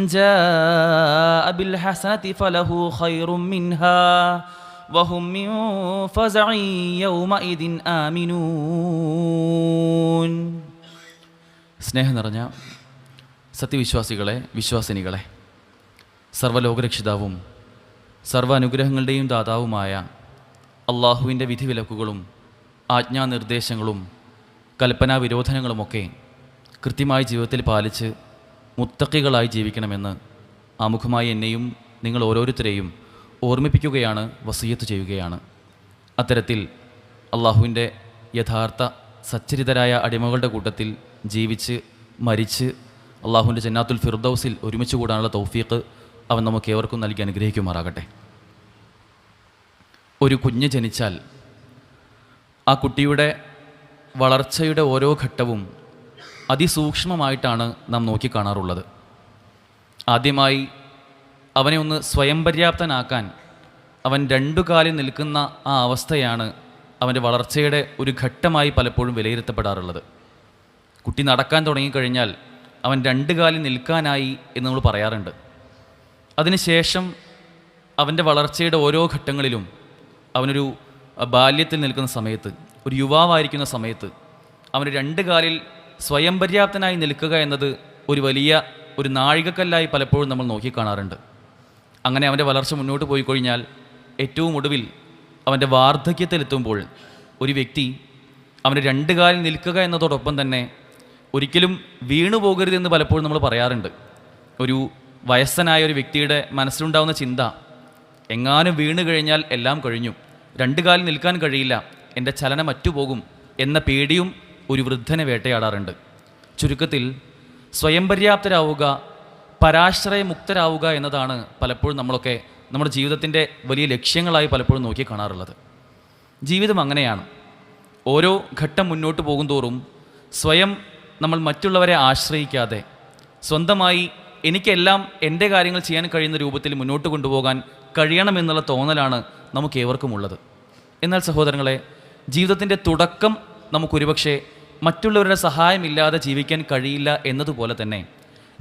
جاء بالحسنة فله خير منها وهم من فزع يومئذ آمنون സ്നേഹം നിറഞ്ഞ സത്യവിശ്വാസികളെ വിശ്വാസിനികളെ സർവ്വലോകരക്ഷിതാവും സർവ്വ അനുഗ്രഹങ്ങളുടെയും ദാതാവുമായ അള്ളാഹുവിൻ്റെ വിധിവിലക്കുകളും ആജ്ഞാനിർദ്ദേശങ്ങളും കൽപ്പനാ വിരോധനങ്ങളുമൊക്കെ കൃത്യമായി ജീവിതത്തിൽ പാലിച്ച് മുത്തക്കികളായി ജീവിക്കണമെന്ന് ആമുഖമായി എന്നെയും നിങ്ങൾ ഓരോരുത്തരെയും ഓർമ്മിപ്പിക്കുകയാണ് വസീയത്ത് ചെയ്യുകയാണ്. അത്തരത്തിൽ അള്ളാഹുവിന്റെ യഥാർത്ഥ സച്ചരിതരായ അടിമകളുടെ കൂട്ടത്തിൽ ജീവിച്ച് മരിച്ച് അള്ളാഹുവിന്റെ ജന്നാത്തുൽ ഫിർദൌസിൽ ഒരുമിച്ച് കൂടാനുള്ള തൗഫീഖ് അവൻ നമുക്ക് ഏവർക്കും നൽകി അനുഗ്രഹിക്കുമാറാകട്ടെ. ഒരു കുഞ്ഞ് ജനിച്ചാൽ ആ കുട്ടിയുടെ വളർച്ചയുടെ ഓരോ ഘട്ടവും അതിസൂക്ഷ്മമായിട്ടാണ് നാം നോക്കിക്കാണാറുള്ളത്. ആദ്യമായി അവനെ ഒന്ന് സ്വയം പര്യാപ്തനാക്കാൻ അവൻ രണ്ടു കാലിൽ നിൽക്കുന്ന ആ അവസ്ഥയാണ് അവന്റെ വളർച്ചയുടെ ഒരു ഘട്ടമായി പലപ്പോഴും വിലയിരുത്തപ്പെടാറുള്ളത്. കുട്ടി നടക്കാൻ തുടങ്ങിക്കഴിഞ്ഞാൽ അവൻ രണ്ടു കാലിൽ നിൽക്കാനായി എന്ന് നമ്മൾ പറയാറുണ്ട്. അതിനുശേഷം അവന്റെ വളർച്ചയുടെ ഓരോ ഘട്ടങ്ങളിലും അവനൊരു ബാല്യത്തിൽ നിൽക്കുന്ന സമയത്ത് ഒരു യുവാവായിരിക്കുന്ന സമയത്ത് അവൻ രണ്ട് കാലിൽ സ്വയം പര്യാപ്തനായി നിൽക്കുക എന്നത് ഒരു വലിയ ഒരു നാഴികക്കല്ലായി പലപ്പോഴും നമ്മൾ നോക്കിക്കാണാറുണ്ട്. അങ്ങനെ അവന്റെ വളർച്ച മുന്നോട്ട് പോയി കഴിഞ്ഞാൽ ഏറ്റവും ഒടുവിൽ അവന്റെ വാർദ്ധക്യത്തിലെത്തുമ്പോൾ ഒരു വ്യക്തി അവന് രണ്ട് കാലിൽ നിൽക്കുക എന്നതോടൊപ്പം തന്നെ ഒരിക്കലും വീണു പോകരുതെന്ന് പലപ്പോഴും നമ്മൾ പറയാറുണ്ട്. ഒരു വയസ്സനായ ഒരു വ്യക്തിയുടെ മനസ്സിലുണ്ടാവുന്ന ചിന്ത എങ്ങാനും വീണു കഴിഞ്ഞാൽ എല്ലാം കഴിഞ്ഞു. രണ്ട് കാലിൽ നിൽക്കാൻ കഴിയില്ല. എന്റെ ചലനം അറ്റുപോകും എന്ന പേടിയും ഒരു വൃദ്ധനെ വേട്ടയാടാറുണ്ട്. ചുരുക്കത്തിൽ സ്വയം പര്യാപ്തരാവുക പരാശ്രയമുക്തരാവുക എന്നതാണ് പലപ്പോഴും നമ്മളൊക്കെ നമ്മുടെ ജീവിതത്തിന്റെ വലിയ ലക്ഷ്യങ്ങളായി പലപ്പോഴും നോക്കി കാണാറുള്ളത്. ജീവിതം അങ്ങനെയാണ്. ഓരോ ഘട്ടം മുന്നോട്ട് പോകുന്തോറും സ്വയം നമ്മൾ മറ്റുള്ളവരെ ആശ്രയിക്കാതെ സ്വന്തമായി എനിക്കെല്ലാം എന്റെ കാര്യങ്ങൾ ചെയ്യാൻ കഴിയുന്ന രൂപത്തിൽ മുന്നോട്ട് കൊണ്ടുപോകാൻ കഴിയണമെന്നുള്ള തോന്നലാണ് നമുക്ക് ഏവർക്കുമുള്ളത് എന്നാൽ സഹോദരങ്ങളെ ജീവിതത്തിന്റെ തുടക്കം നമുക്കൊരുപക്ഷെ മറ്റുള്ളവരുടെ സഹായമില്ലാതെ ജീവിക്കാൻ കഴിയില്ല എന്നതുപോലെ തന്നെ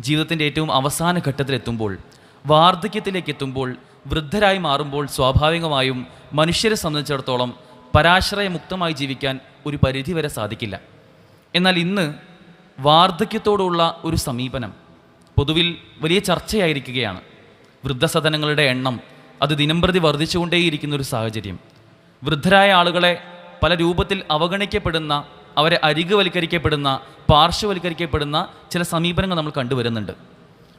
ജീവിതത്തിന്റെ ഏറ്റവും അവസാന ഘട്ടത്തിലെത്തുമ്പോൾ വാർദ്ധക്യത്തിലേക്ക് എത്തുമ്പോൾ വൃദ്ധരായി മാറുമ്പോൾ സ്വാഭാവികമായും മനുഷ്യരെ സംബന്ധിച്ചിടത്തോളം പരാശ്രയമുക്തമായി ജീവിക്കാൻ ഒരു പരിധിവരെ സാധിക്കില്ല. എന്നാൽ ഇന്ന് വാർദ്ധക്യത്തോടുള്ള ഒരു സമീപനം പൊതുവിൽ വലിയ ചർച്ചയായിരിക്കുകയാണ്. വൃദ്ധസദനങ്ങളുടെ എണ്ണം അത് ദിനംപ്രതി വർദ്ധിച്ചുകൊണ്ടേയിരിക്കുന്ന ഒരു സാഹചര്യം. വൃദ്ധരായ ആളുകളെ പല രൂപത്തിൽ അവഗണിക്കപ്പെടുന്ന അവരെ അരികുവൽക്കരിക്കപ്പെടുന്ന പാർശ്വവൽക്കരിക്കപ്പെടുന്ന ചില സമീപനങ്ങൾ നമ്മൾ കണ്ടുവരുന്നുണ്ട്.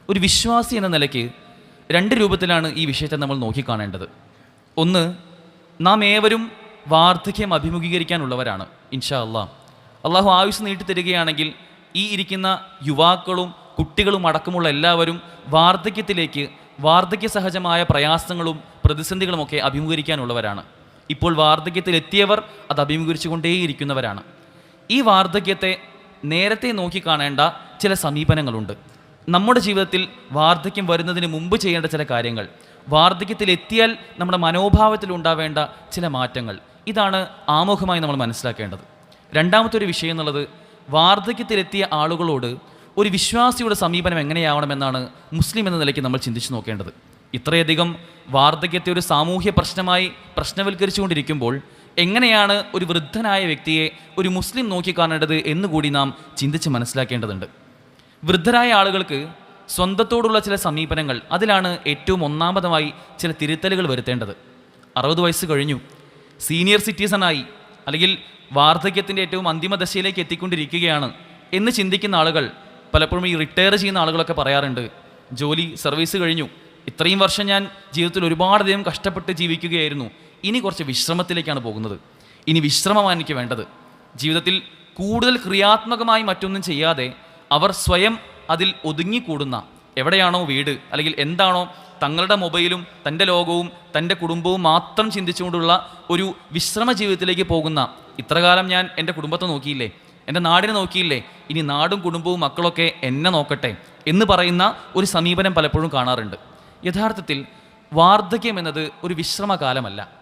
ഒരു വിശ്വാസി എന്ന നിലയ്ക്ക് രണ്ട് രൂപത്തിലാണ് ഈ വിഷയത്തെ നമ്മൾ നോക്കിക്കാണേണ്ടത്. ഒന്ന് നാം ഏവരും വാർദ്ധക്യം അഭിമുഖീകരിക്കാനുള്ളവരാണ് ഇൻഷാ അള്ളാഹ് അള്ളാഹു ആയുസ് നീട്ടിത്തരികയാണെങ്കിൽ ഈ ഇരിക്കുന്ന യുവാക്കളും കുട്ടികളും അടക്കമുള്ള എല്ലാവരും വാർദ്ധക്യത്തിലേക്ക് വാർദ്ധക്യ സഹജമായ പ്രയാസങ്ങളും പ്രതിസന്ധികളുമൊക്കെ അഭിമുഖീകരിക്കാനുള്ളവരാണ്. ഇപ്പോൾ വാർദ്ധക്യത്തിലെത്തിയവർ അത് അഭിമുഖീകരിച്ചുകൊണ്ടേയിരിക്കുന്നവരാണ്. ഈ വാർദ്ധക്യത്തെ നേരത്തെ നോക്കിക്കാണേണ്ട ചില സമീപനങ്ങളുണ്ട്. നമ്മുടെ ജീവിതത്തിൽ വാർദ്ധക്യം വരുന്നതിന് മുമ്പ് ചെയ്യേണ്ട ചില കാര്യങ്ങൾ വാർദ്ധക്യത്തിൽ എത്തിയാൽ നമ്മുടെ മനോഭാവത്തിൽ ഉണ്ടാവേണ്ട ചില മാറ്റങ്ങൾ. ഇതാണ് ആമുഖമായി നമ്മൾ മനസ്സിലാക്കേണ്ടത്. രണ്ടാമത്തെ ഒരു വിഷയം എന്നുള്ളത് വാർദ്ധക്യത്തിലെത്തിയ ആളുകളോട് ഒരു വിശ്വാസിയുടെ സമീപനം എങ്ങനെയാവണമെന്നാണ് മുസ്ലിം എന്ന നിലയ്ക്ക് നമ്മൾ ചിന്തിച്ചു നോക്കേണ്ടത്. ഇത്രയധികം വാർദ്ധക്യത്തെ ഒരു സാമൂഹ്യ പ്രശ്നമായി പ്രശ്നവൽക്കരിച്ചുകൊണ്ടിരിക്കുമ്പോൾ എങ്ങനെയാണ് ഒരു വൃദ്ധനായ വ്യക്തിയെ ഒരു മുസ്ലിം നോക്കിക്കാണേണ്ടത് എന്നുകൂടി നാം ചിന്തിച്ച് മനസ്സിലാക്കേണ്ടതുണ്ട്. വൃദ്ധരായ ആളുകൾക്ക് സ്വന്തത്തോടുള്ള ചില സമീപനങ്ങൾ അതിലാണ് ഏറ്റവും ഒന്നാമതമായി ചില തിരുത്തലുകൾ വരുത്തേണ്ടത്. അറുപത് വയസ്സ് കഴിഞ്ഞു. സീനിയർ സിറ്റിസണായി അല്ലെങ്കിൽ വാർദ്ധക്യത്തിന്റെ ഏറ്റവും അന്തിമ ദശയിലേക്ക് എത്തിക്കൊണ്ടിരിക്കുകയാണ് എന്ന് ചിന്തിക്കുന്ന ആളുകൾ പലപ്പോഴും ഈ റിട്ടയർ ചെയ്യുന്ന ആളുകളൊക്കെ പറയാറുണ്ട്. ജോലി സർവീസ് കഴിഞ്ഞു. ഇത്രയും വർഷം ഞാൻ ജീവിതത്തിൽ ഒരുപാടധികം കഷ്ടപ്പെട്ട് ജീവിക്കുകയായിരുന്നു. ഇനി കുറച്ച് വിശ്രമത്തിലേക്കാണ് പോകുന്നത്. ഇനി വിശ്രമമാണ് എനിക്ക് വേണ്ടത്. ജീവിതത്തിൽ കൂടുതൽ ക്രിയാത്മകമായി മറ്റൊന്നും ചെയ്യാതെ അവർ സ്വയം അതിൽ ഒതുങ്ങിക്കൂടുന്ന എവിടെയാണോ വീട് അല്ലെങ്കിൽ എന്താണോ തങ്ങളുടെ മൊബൈലും തന്റെ ലോകവും തന്റെ കുടുംബവും മാത്രം ചിന്തിച്ചുകൊണ്ടുള്ള ഒരു വിശ്രമ ജീവിതത്തിലേക്ക് പോകുന്ന ഇത്രകാലം ഞാൻ എന്റെ കുടുംബത്തെ നോക്കിയില്ലേ? എന്റെ നാടിനെ നോക്കിയില്ലേ? ഇനി നാടും കുടുംബവും മക്കളൊക്കെ എന്നെ നോക്കട്ടെ എന്ന് പറയുന്ന ഒരു സമീപനം പലപ്പോഴും കാണാറുണ്ട്. യഥാർത്ഥത്തിൽ വാർദ്ധക്യം എന്നത് ഒരു വിശ്രമകാലമല്ല.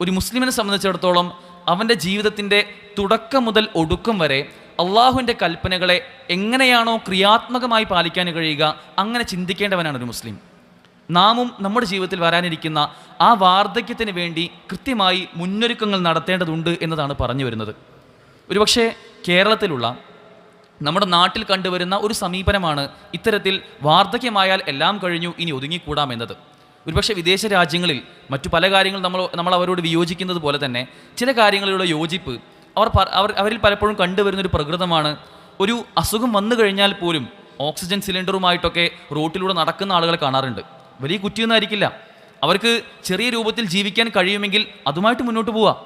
ഒരു മുസ്ലിമിനെ സംബന്ധിച്ചിടത്തോളം അവന്റെ ജീവിതത്തിന്റെ തുടക്കം മുതൽ ഒടുക്കം വരെ അള്ളാഹുവിന്റെ കൽപ്പനകളെ എങ്ങനെയാണോ ക്രിയാത്മകമായി പാലിക്കാൻ കഴിയുക അങ്ങനെ ചിന്തിക്കേണ്ടവനാണ് ഒരു മുസ്ലിം. നാമും നമ്മുടെ ജീവിതത്തിൽ വരാനിരിക്കുന്ന ആ വാർദ്ധക്യത്തിന് വേണ്ടി കൃത്യമായി മുന്നൊരുക്കങ്ങൾ നടത്തേണ്ടതുണ്ട് എന്നതാണ് പറഞ്ഞു വരുന്നത്. ഒരുപക്ഷെ കേരളത്തിലുള്ള നമ്മുടെ നാട്ടിൽ കണ്ടുവരുന്ന ഒരു സമീപനമാണ് ഇത്തരത്തിൽ വാർദ്ധക്യമായാൽ എല്ലാം കഴിഞ്ഞു ഇനി ഒതുങ്ങിക്കൂടാം എന്നത്. ഒരുപക്ഷെ വിദേശ രാജ്യങ്ങളിൽ മറ്റു പല കാര്യങ്ങൾ നമ്മൾ നമ്മൾ അവരോട് വിയോജിക്കുന്നത് പോലെ തന്നെ ചില കാര്യങ്ങളിലുള്ള യോജിപ്പ് അവർ അവർ അവരിൽ പലപ്പോഴും കണ്ടുവരുന്ന ഒരു പ്രകൃതമാണ്. ഒരു അസുഖം വന്നു കഴിഞ്ഞാൽ പോലും ഓക്സിജൻ സിലിണ്ടറുമായിട്ടൊക്കെ റോട്ടിലൂടെ നടക്കുന്ന ആളുകളെ കാണാറുണ്ട്. വലിയ കുറ്റിയൊന്നായിരിക്കില്ല. അവർക്ക് ചെറിയ രൂപത്തിൽ ജീവിക്കാൻ കഴിയുമെങ്കിൽ അതുമായിട്ട് മുന്നോട്ട് പോവാം.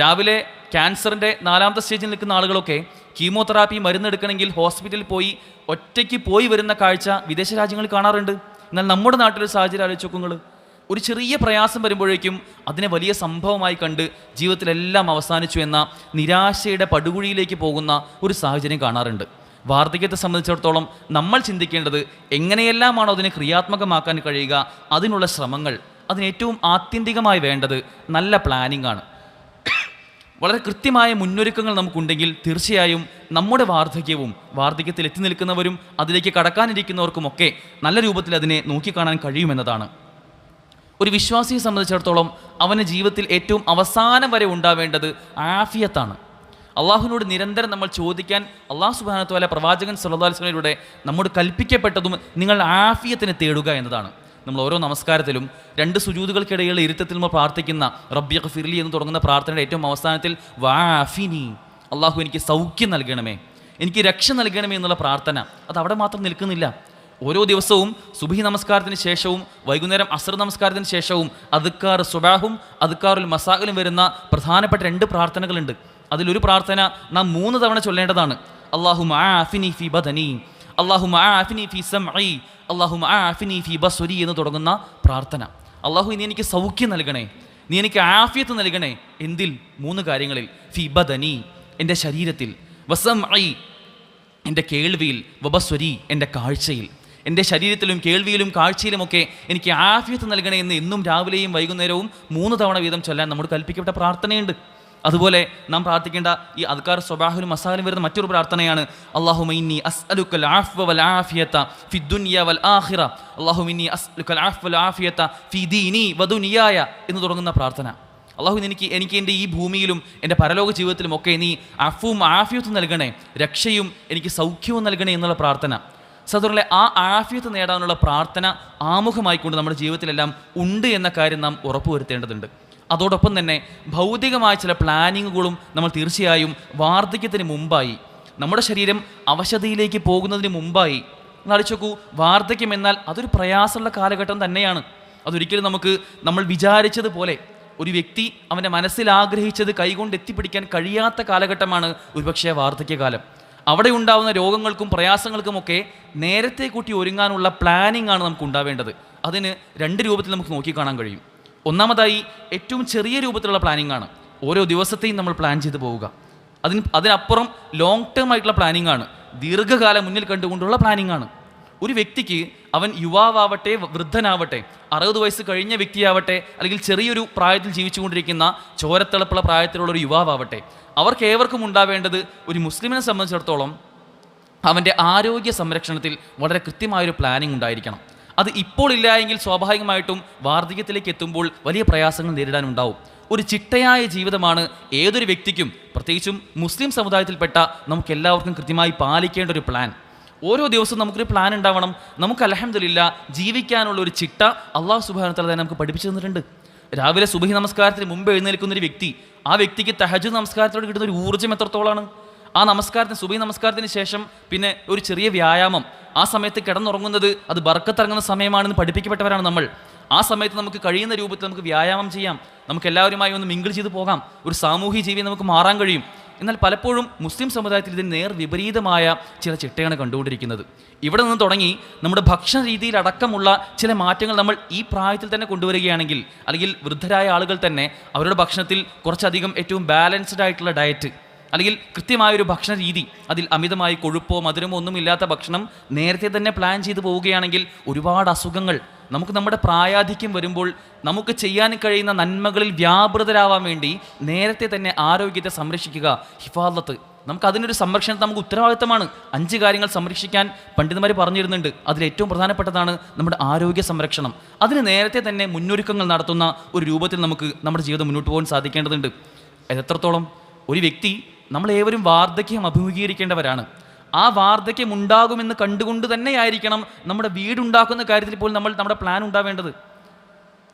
രാവിലെ ക്യാൻസറിന്റെ നാലാമത്തെ സ്റ്റേജിൽ നിൽക്കുന്ന ആളുകളൊക്കെ കീമോതെറാപ്പി മരുന്നെടുക്കണമെങ്കിൽ ഹോസ്പിറ്റലിൽ പോയി ഒറ്റയ്ക്ക് പോയി വരുന്ന കാഴ്ച വിദേശ രാജ്യങ്ങളിൽ കാണാറുണ്ട്. എന്നാൽ നമ്മുടെ നാട്ടിലൊരു സാഹചര്യം ആലോചിച്ച് നോക്കുങ്ങൾ ഒരു ചെറിയ പ്രയാസം വരുമ്പോഴേക്കും അതിനെ വലിയ സംഭവമായി കണ്ട് ജീവിതത്തിലെല്ലാം അവസാനിച്ചു എന്ന നിരാശയുടെ പടുകുഴിയിലേക്ക് പോകുന്ന ഒരു സാഹചര്യം കാണാറുണ്ട്. വാർദ്ധക്യത്തെ സംബന്ധിച്ചിടത്തോളം നമ്മൾ ചിന്തിക്കേണ്ടത് എങ്ങനെയെല്ലാമാണോ അതിനെ ക്രിയാത്മകമാക്കാൻ കഴിയുക അതിനുള്ള ശ്രമങ്ങൾ അതിനേറ്റവും ആത്യന്തികമായി വേണ്ടത് നല്ല പ്ലാനിംഗ് ആണ്. വളരെ കൃത്യമായ മുന്നൊരുക്കങ്ങൾ നമുക്കുണ്ടെങ്കിൽ തീർച്ചയായും നമ്മുടെ വാർദ്ധക്യവും വാർദ്ധക്യത്തിൽ എത്തി നിൽക്കുന്നവരും അതിലേക്ക് കടക്കാനിരിക്കുന്നവർക്കുമൊക്കെ നല്ല രൂപത്തിൽ അതിനെ നോക്കിക്കാണാൻ കഴിയുമെന്നതാണ്. ഒരു വിശ്വാസിയെ സംബന്ധിച്ചിടത്തോളം അവന്റെ ജീവിതത്തിൽ ഏറ്റവും അവസാനം വരെ ഉണ്ടാവേണ്ടത് ആഫിയത്താണ്. അള്ളാഹുവിനോട് നിരന്തരം നമ്മൾ ചോദിക്കാൻ അള്ളാഹു സുബാനത്തോല പ്രവാചകൻ സല്ലാസ്ലമിലൂടെ നമ്മോട് കൽപ്പിക്കപ്പെട്ടതും നിങ്ങൾ ആഫിയത്തിനെ തേടുക എന്നതാണ്. നമ്മൾ ഓരോ നമസ്കാരത്തിലും രണ്ട് സുജൂതുകൾക്കിടയിലുള്ള ഇരുത്തത്തിൽ നമ്മൾ പ്രാർത്ഥിക്കുന്ന റബ്ബി ഫിർലി എന്ന് തുടങ്ങുന്ന പ്രാർത്ഥനയുടെ ഏറ്റവും അവസാനത്തിൽ വാഫിനി. അള്ളാഹു എനിക്ക് സൗഖ്യം നൽകണമേ. എനിക്ക് രക്ഷ നൽകണമേ എന്നുള്ള പ്രാർത്ഥന. അത് അവിടെ മാത്രം നിൽക്കുന്നില്ല. ഓരോ ദിവസവും സുബി നമസ്കാരത്തിന് ശേഷവും വൈകുന്നേരം അസർ നമസ്കാരത്തിന് ശേഷവും അതുക്കാർ സുബാഹും അതുക്കാറുൽ മസാഖിലും വരുന്ന പ്രധാനപ്പെട്ട രണ്ട് പ്രാർത്ഥനകളുണ്ട്. അതിലൊരു പ്രാർത്ഥന നാം മൂന്ന് തവണ ചൊല്ലേണ്ടതാണ്. അള്ളാഹു ആഫിനി ഫി ബദനി. അള്ളാഹു ആഫിനി ഫി സംഇ അള്ളാഹു ആഫിനി ഫി ബസുരി എന്ന് തുടങ്ങുന്ന പ്രാർത്ഥന. അള്ളാഹു ഇനി എനിക്ക് സൗഖ്യം നൽകണേ. നീ എനിക്ക് ആഫിയത്ത് നൽകണേ. എന്തിൽ? മൂന്ന് കാര്യങ്ങളിൽ. ഫി ബദനി എന്റെ ശരീരത്തിൽ. വസം ഐ എന്റെ കേൾവിയിൽ. വബസ്വരി എന്റെ കാഴ്ചയിൽ. എന്റെ ശരീരത്തിലും കേൾവിയിലും കാഴ്ചയിലുമൊക്കെ എനിക്ക് ആഫിയത്ത് നൽകണേ എന്ന് എന്നും രാവിലെയും വൈകുന്നേരവും മൂന്ന് തവണ വീതം ചൊല്ലാൻ നമ്മൾ കൽപ്പിക്കപ്പെട്ട പ്രാർത്ഥനയുണ്ട്. അതുപോലെ നാം പ്രാർത്ഥിക്കേണ്ട ഈ അദ്കാർ സ്വബാഹുലും മസാലും വരുന്ന മറ്റൊരു പ്രാർത്ഥനയാണ് അള്ളാഹുമൈനി അസ്അലുക്കൽ ആഫ്വ വൽ ആഫിയത ഫി ദുനിയ വൽ ആഖിറ. അള്ളാഹുമിനി അസ്അലുക്കൽ ആഫ്വ വൽ ആഫിയത ഫി ദീനി വദുനിയായ എന്ന് തുടങ്ങുന്ന പ്രാർത്ഥന. അള്ളാഹു എനിക്ക് എനിക്ക് എന്റെ ഈ ഭൂമിയിലും എന്റെ പരലോക ജീവിതത്തിലും ഒക്കെ നീ അഫും ആഫിയത്തും നൽകണേ രക്ഷയും എനിക്ക് സൗഖ്യവും നൽകണേ എന്നുള്ള പ്രാർത്ഥന. സദറിലെ ആ ആഫിയത്ത് നേടാനുള്ള പ്രാർത്ഥന ആമുഖമായിക്കൊണ്ട് നമ്മുടെ ജീവിതത്തിലെല്ലാം ഉണ്ട് എന്ന കാര്യം നാം ഉറപ്പുവരുത്തേണ്ടതുണ്ട്. അതോടൊപ്പം തന്നെ ഭൗതികമായ ചില പ്ലാനിങ്ങുകളും നമ്മൾ തീർച്ചയായും വാർദ്ധക്യത്തിന് മുമ്പായി. നമ്മുടെ ശരീരം അവശതയിലേക്ക് പോകുന്നതിന് മുമ്പായി. നോക്കൂ വാർദ്ധക്യം എന്നാൽ അതൊരു പ്രയാസമുള്ള കാലഘട്ടം തന്നെയാണ്. അതൊരിക്കലും നമുക്ക് നമ്മൾ വിചാരിച്ചതുപോലെ ഒരു വ്യക്തി അവന്റെ മനസ്സിൽ ആഗ്രഹിച്ചത് കൈകൊണ്ട് എത്തിപ്പിടിക്കാൻ കഴിയാത്ത കാലഘട്ടമാണ് ഒരുപക്ഷെ വാർദ്ധക്യകാലം. അവിടെ ഉണ്ടാവുന്ന രോഗങ്ങൾക്കും പ്രയാസങ്ങൾക്കുമൊക്കെ നേരത്തെ കൂട്ടി ഒരുങ്ങാനുള്ള പ്ലാനിംഗ് ആണ് നമുക്ക് ഉണ്ടാവേണ്ടത്. അതിന് രണ്ട് രൂപത്തിൽ നമുക്ക് നോക്കിക്കാണാൻ കഴിയും. ഒന്നാമതായി ഏറ്റവും ചെറിയ രൂപത്തിലുള്ള പ്ലാനിംഗ് ആണ് ഓരോ ദിവസത്തെയും നമ്മൾ പ്ലാൻ ചെയ്ത് പോവുക. അതിന് അതിനപ്പുറം ലോങ് ടേം ആയിട്ടുള്ള പ്ലാനിംഗ് ആണ് ദീർഘകാലം മുന്നിൽ കണ്ടുകൊണ്ടുള്ള പ്ലാനിംഗ് ആണ് ഒരു വ്യക്തിക്ക് അവൻ യുവാവാവട്ടെ വൃദ്ധനാവട്ടെ അറുപത് വയസ്സ് കഴിഞ്ഞ വ്യക്തിയാവട്ടെ അല്ലെങ്കിൽ ചെറിയൊരു പ്രായത്തിൽ ജീവിച്ചുകൊണ്ടിരിക്കുന്ന ചോരത്തിളപ്പുള്ള പ്രായത്തിലുള്ള ഒരു യുവാവാവട്ടെ അവർക്ക് ഏവർക്കും ഉണ്ടാവേണ്ടത് ഒരു മുസ്ലിമിനെ സംബന്ധിച്ചിടത്തോളം അവന്റെ ആരോഗ്യ സംരക്ഷണത്തിൽ വളരെ കൃത്യമായൊരു പ്ലാനിംഗ് ഉണ്ടായിരിക്കണം. അത് ഇപ്പോൾ ഇല്ലായെങ്കിൽ സ്വാഭാവികമായിട്ടും വാർദ്ധക്യത്തിലേക്ക് എത്തുമ്പോൾ വലിയ പ്രയാസങ്ങൾ നേരിടാനുണ്ടാവും. ഒരു ചിട്ടയായ ജീവിതമാണ് ഏതൊരു വ്യക്തിക്കും പ്രത്യേകിച്ചും മുസ്ലിം സമുദായത്തിൽപ്പെട്ട നമുക്ക് എല്ലാവർക്കും കൃത്യമായി പാലിക്കേണ്ട ഒരു പ്ലാൻ ഓരോ ദിവസവും നമുക്കൊരു പ്ലാൻ ഉണ്ടാവണം. നമുക്ക് അലഹമില്ല ജീവിക്കാനുള്ള ഒരു ചിട്ട അള്ളാഹു സുബാനത്തല തന്നെ നമുക്ക് പഠിപ്പിച്ചു തന്നിട്ടുണ്ട്. രാവിലെ സുബഹി നമസ്കാരത്തിന് മുമ്പ് എഴുന്നേൽക്കുന്ന ഒരു വ്യക്തി ആ വ്യക്തിക്ക് തഹജ് നമസ്കാരത്തോട് കിട്ടുന്ന ഒരു ഊർജം എത്രത്തോളാണ്? ആ നമസ്കാരത്തിന് സുബഹി നമസ്കാരത്തിന് ശേഷം പിന്നെ ഒരു ചെറിയ വ്യായാമം. ആ സമയത്ത് കിടന്നുറങ്ങുന്നത് അത് ബർക്കത്തിറങ്ങുന്ന സമയമാണെന്ന് പഠിപ്പിക്കപ്പെട്ടവരാണ് നമ്മൾ. ആ സമയത്ത് നമുക്ക് കഴിയുന്ന രൂപത്തിൽ നമുക്ക് വ്യായാമം ചെയ്യാം. നമുക്ക് എല്ലാവരുമായി ഒന്ന് മിങ്കിൾ ചെയ്ത് പോകാം. ഒരു സാമൂഹ്യ ജീവി നമുക്ക് മാറാൻ കഴിയും. എന്നാൽ പലപ്പോഴും മുസ്ലിം സമുദായത്തിൽ ഇതിന് നേർ വിപരീതമായ ചില ചിട്ടയാണ് കണ്ടുകൊണ്ടിരിക്കുന്നത്. ഇവിടെ നിന്ന് തുടങ്ങി നമ്മുടെ ഭക്ഷണ രീതിയിൽ അടക്കമുള്ള ചില മാറ്റങ്ങൾ നമ്മൾ ഈ പ്രായത്തിൽ തന്നെ കൊണ്ടുവരികയാണെങ്കിൽ അല്ലെങ്കിൽ വൃദ്ധരായ ആളുകൾ തന്നെ അവരുടെ ഭക്ഷണത്തിൽ കുറച്ചധികം ഏറ്റവും ബാലൻസ്ഡ് ആയിട്ടുള്ള ഡയറ്റ് അല്ലെങ്കിൽ കൃത്യമായൊരു ഭക്ഷണ രീതി അതിൽ അമിതമായി കൊഴുപ്പോ മധുരമോ ഒന്നും ഇല്ലാത്ത ഭക്ഷണം നേരത്തെ തന്നെ പ്ലാൻ ചെയ്തു പോവുകയാണെങ്കിൽ ഒരുപാട് അസുഖങ്ങൾ. നമുക്ക് നമ്മുടെ പ്രായാധിക്യം വരുമ്പോൾ നമുക്ക് ചെയ്യാൻ കഴിയുന്ന നന്മകളിൽ വ്യാപൃതരാവാൻ വേണ്ടി നേരത്തെ തന്നെ ആരോഗ്യത്തെ സംരക്ഷിക്കുക ഹിഫാദത്ത്. നമുക്ക് അതിനൊരു സംരക്ഷണം നമുക്ക് ഉത്തരവാദിത്തമാണ്. അഞ്ച് കാര്യങ്ങൾ സംരക്ഷിക്കാൻ പണ്ഡിതന്മാർ പറഞ്ഞിരുന്നുണ്ട്. അതിൽ ഏറ്റവും പ്രധാനപ്പെട്ടതാണ് നമ്മുടെ ആരോഗ്യ സംരക്ഷണം. അതിന് നേരത്തെ തന്നെ മുന്നൊരുക്കങ്ങൾ നടത്തുന്ന ഒരു രൂപത്തിൽ നമുക്ക് നമ്മുടെ ജീവിതം മുന്നോട്ട് പോകാൻ സാധിക്കേണ്ടതുണ്ട്. എത്രത്തോളം ഒരു വ്യക്തി നമ്മളേവരും വാർദ്ധക്യം അഭിമുഖീകരിക്കേണ്ടവരാണ്. ആ വാർദ്ധക്യം ഉണ്ടാകുമെന്ന് കണ്ടുകൊണ്ട് തന്നെയായിരിക്കണം നമ്മുടെ വീടുണ്ടാക്കുന്ന കാര്യത്തിൽ പോലും നമ്മൾ നമ്മുടെ പ്ലാൻ ഉണ്ടാവേണ്ടത്.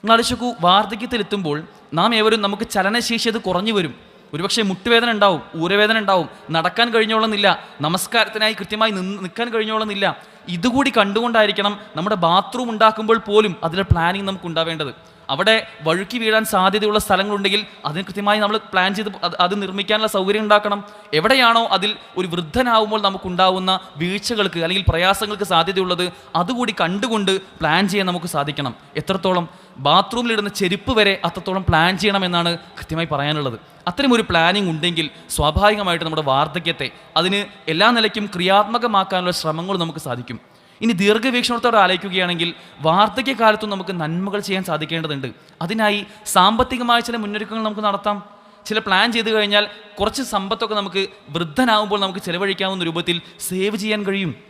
നിങ്ങൾ വാർദ്ധക്യത്തിലെത്തുമ്പോൾ നാം ഏവരും നമുക്ക് ചലനശേഷി അത് കുറഞ്ഞു വരും. ഒരുപക്ഷെ മുട്ടുവേദന ഉണ്ടാവും ഊരവേദന ഉണ്ടാവും നടക്കാൻ കഴിഞ്ഞോളുന്നില്ല നമസ്കാരത്തിനായി കൃത്യമായി നിന്ന് നിൽക്കാൻ കഴിഞ്ഞോളുന്നില്ല. ഇതുകൂടി കണ്ടുകൊണ്ടായിരിക്കണം നമ്മുടെ ബാത്റൂം ഉണ്ടാക്കുമ്പോൾ പോലും അതിലെ പ്ലാനിങ് നമുക്ക് ഉണ്ടാവേണ്ടത്. അവിടെ വഴുക്കി വീഴാൻ സാധ്യതയുള്ള സ്ഥലങ്ങളുണ്ടെങ്കിൽ അതിന് കൃത്യമായി നമ്മൾ പ്ലാൻ ചെയ്ത് അത് നിർമ്മിക്കാനുള്ള സൗകര്യം ഉണ്ടാക്കണം. എവിടെയാണോ അതിൽ ഒരു വൃദ്ധനാവുമ്പോൾ നമുക്കുണ്ടാവുന്ന വീഴ്ചകൾക്ക് അല്ലെങ്കിൽ പ്രയാസങ്ങൾക്ക് സാധ്യതയുള്ളത് അതുകൂടി കണ്ടുകൊണ്ട് പ്ലാൻ ചെയ്യാൻ നമുക്ക് സാധിക്കണം. എത്രത്തോളം ബാത്റൂമിലിടുന്ന ചെരുപ്പ് വരെ അത്രത്തോളം പ്ലാൻ ചെയ്യണമെന്നാണ് കൃത്യമായി പറയാനുള്ളത്. അത്തരമൊരു ഒരു പ്ലാനിങ് ഉണ്ടെങ്കിൽ സ്വാഭാവികമായിട്ട് നമ്മുടെ വാർദ്ധക്യത്തെ അതിന് എല്ലാ നിലയ്ക്കും ക്രിയാത്മകമാക്കാനുള്ള ശ്രമങ്ങൾ നമുക്ക് സാധിക്കും. ഇനി ദീർഘവീക്ഷണത്തോടെ ആലോചിക്കുകയാണെങ്കിൽ വാർദ്ധക്യകാലത്തും നമുക്ക് നന്മകൾ ചെയ്യാൻ സാധിക്കേണ്ടതുണ്ട്. അതിനായി സാമ്പത്തികമായ ചില മുന്നൊരുക്കങ്ങൾ നമുക്ക് നടത്താം. ചില പ്ലാൻ ചെയ്തു കഴിഞ്ഞാൽ കുറച്ച് സമ്പത്തൊക്കെ നമുക്ക് വൃദ്ധനാവുമ്പോൾ നമുക്ക് ചിലവഴിക്കാവുന്ന രൂപത്തിൽ സേവ് ചെയ്യാൻ കഴിയും.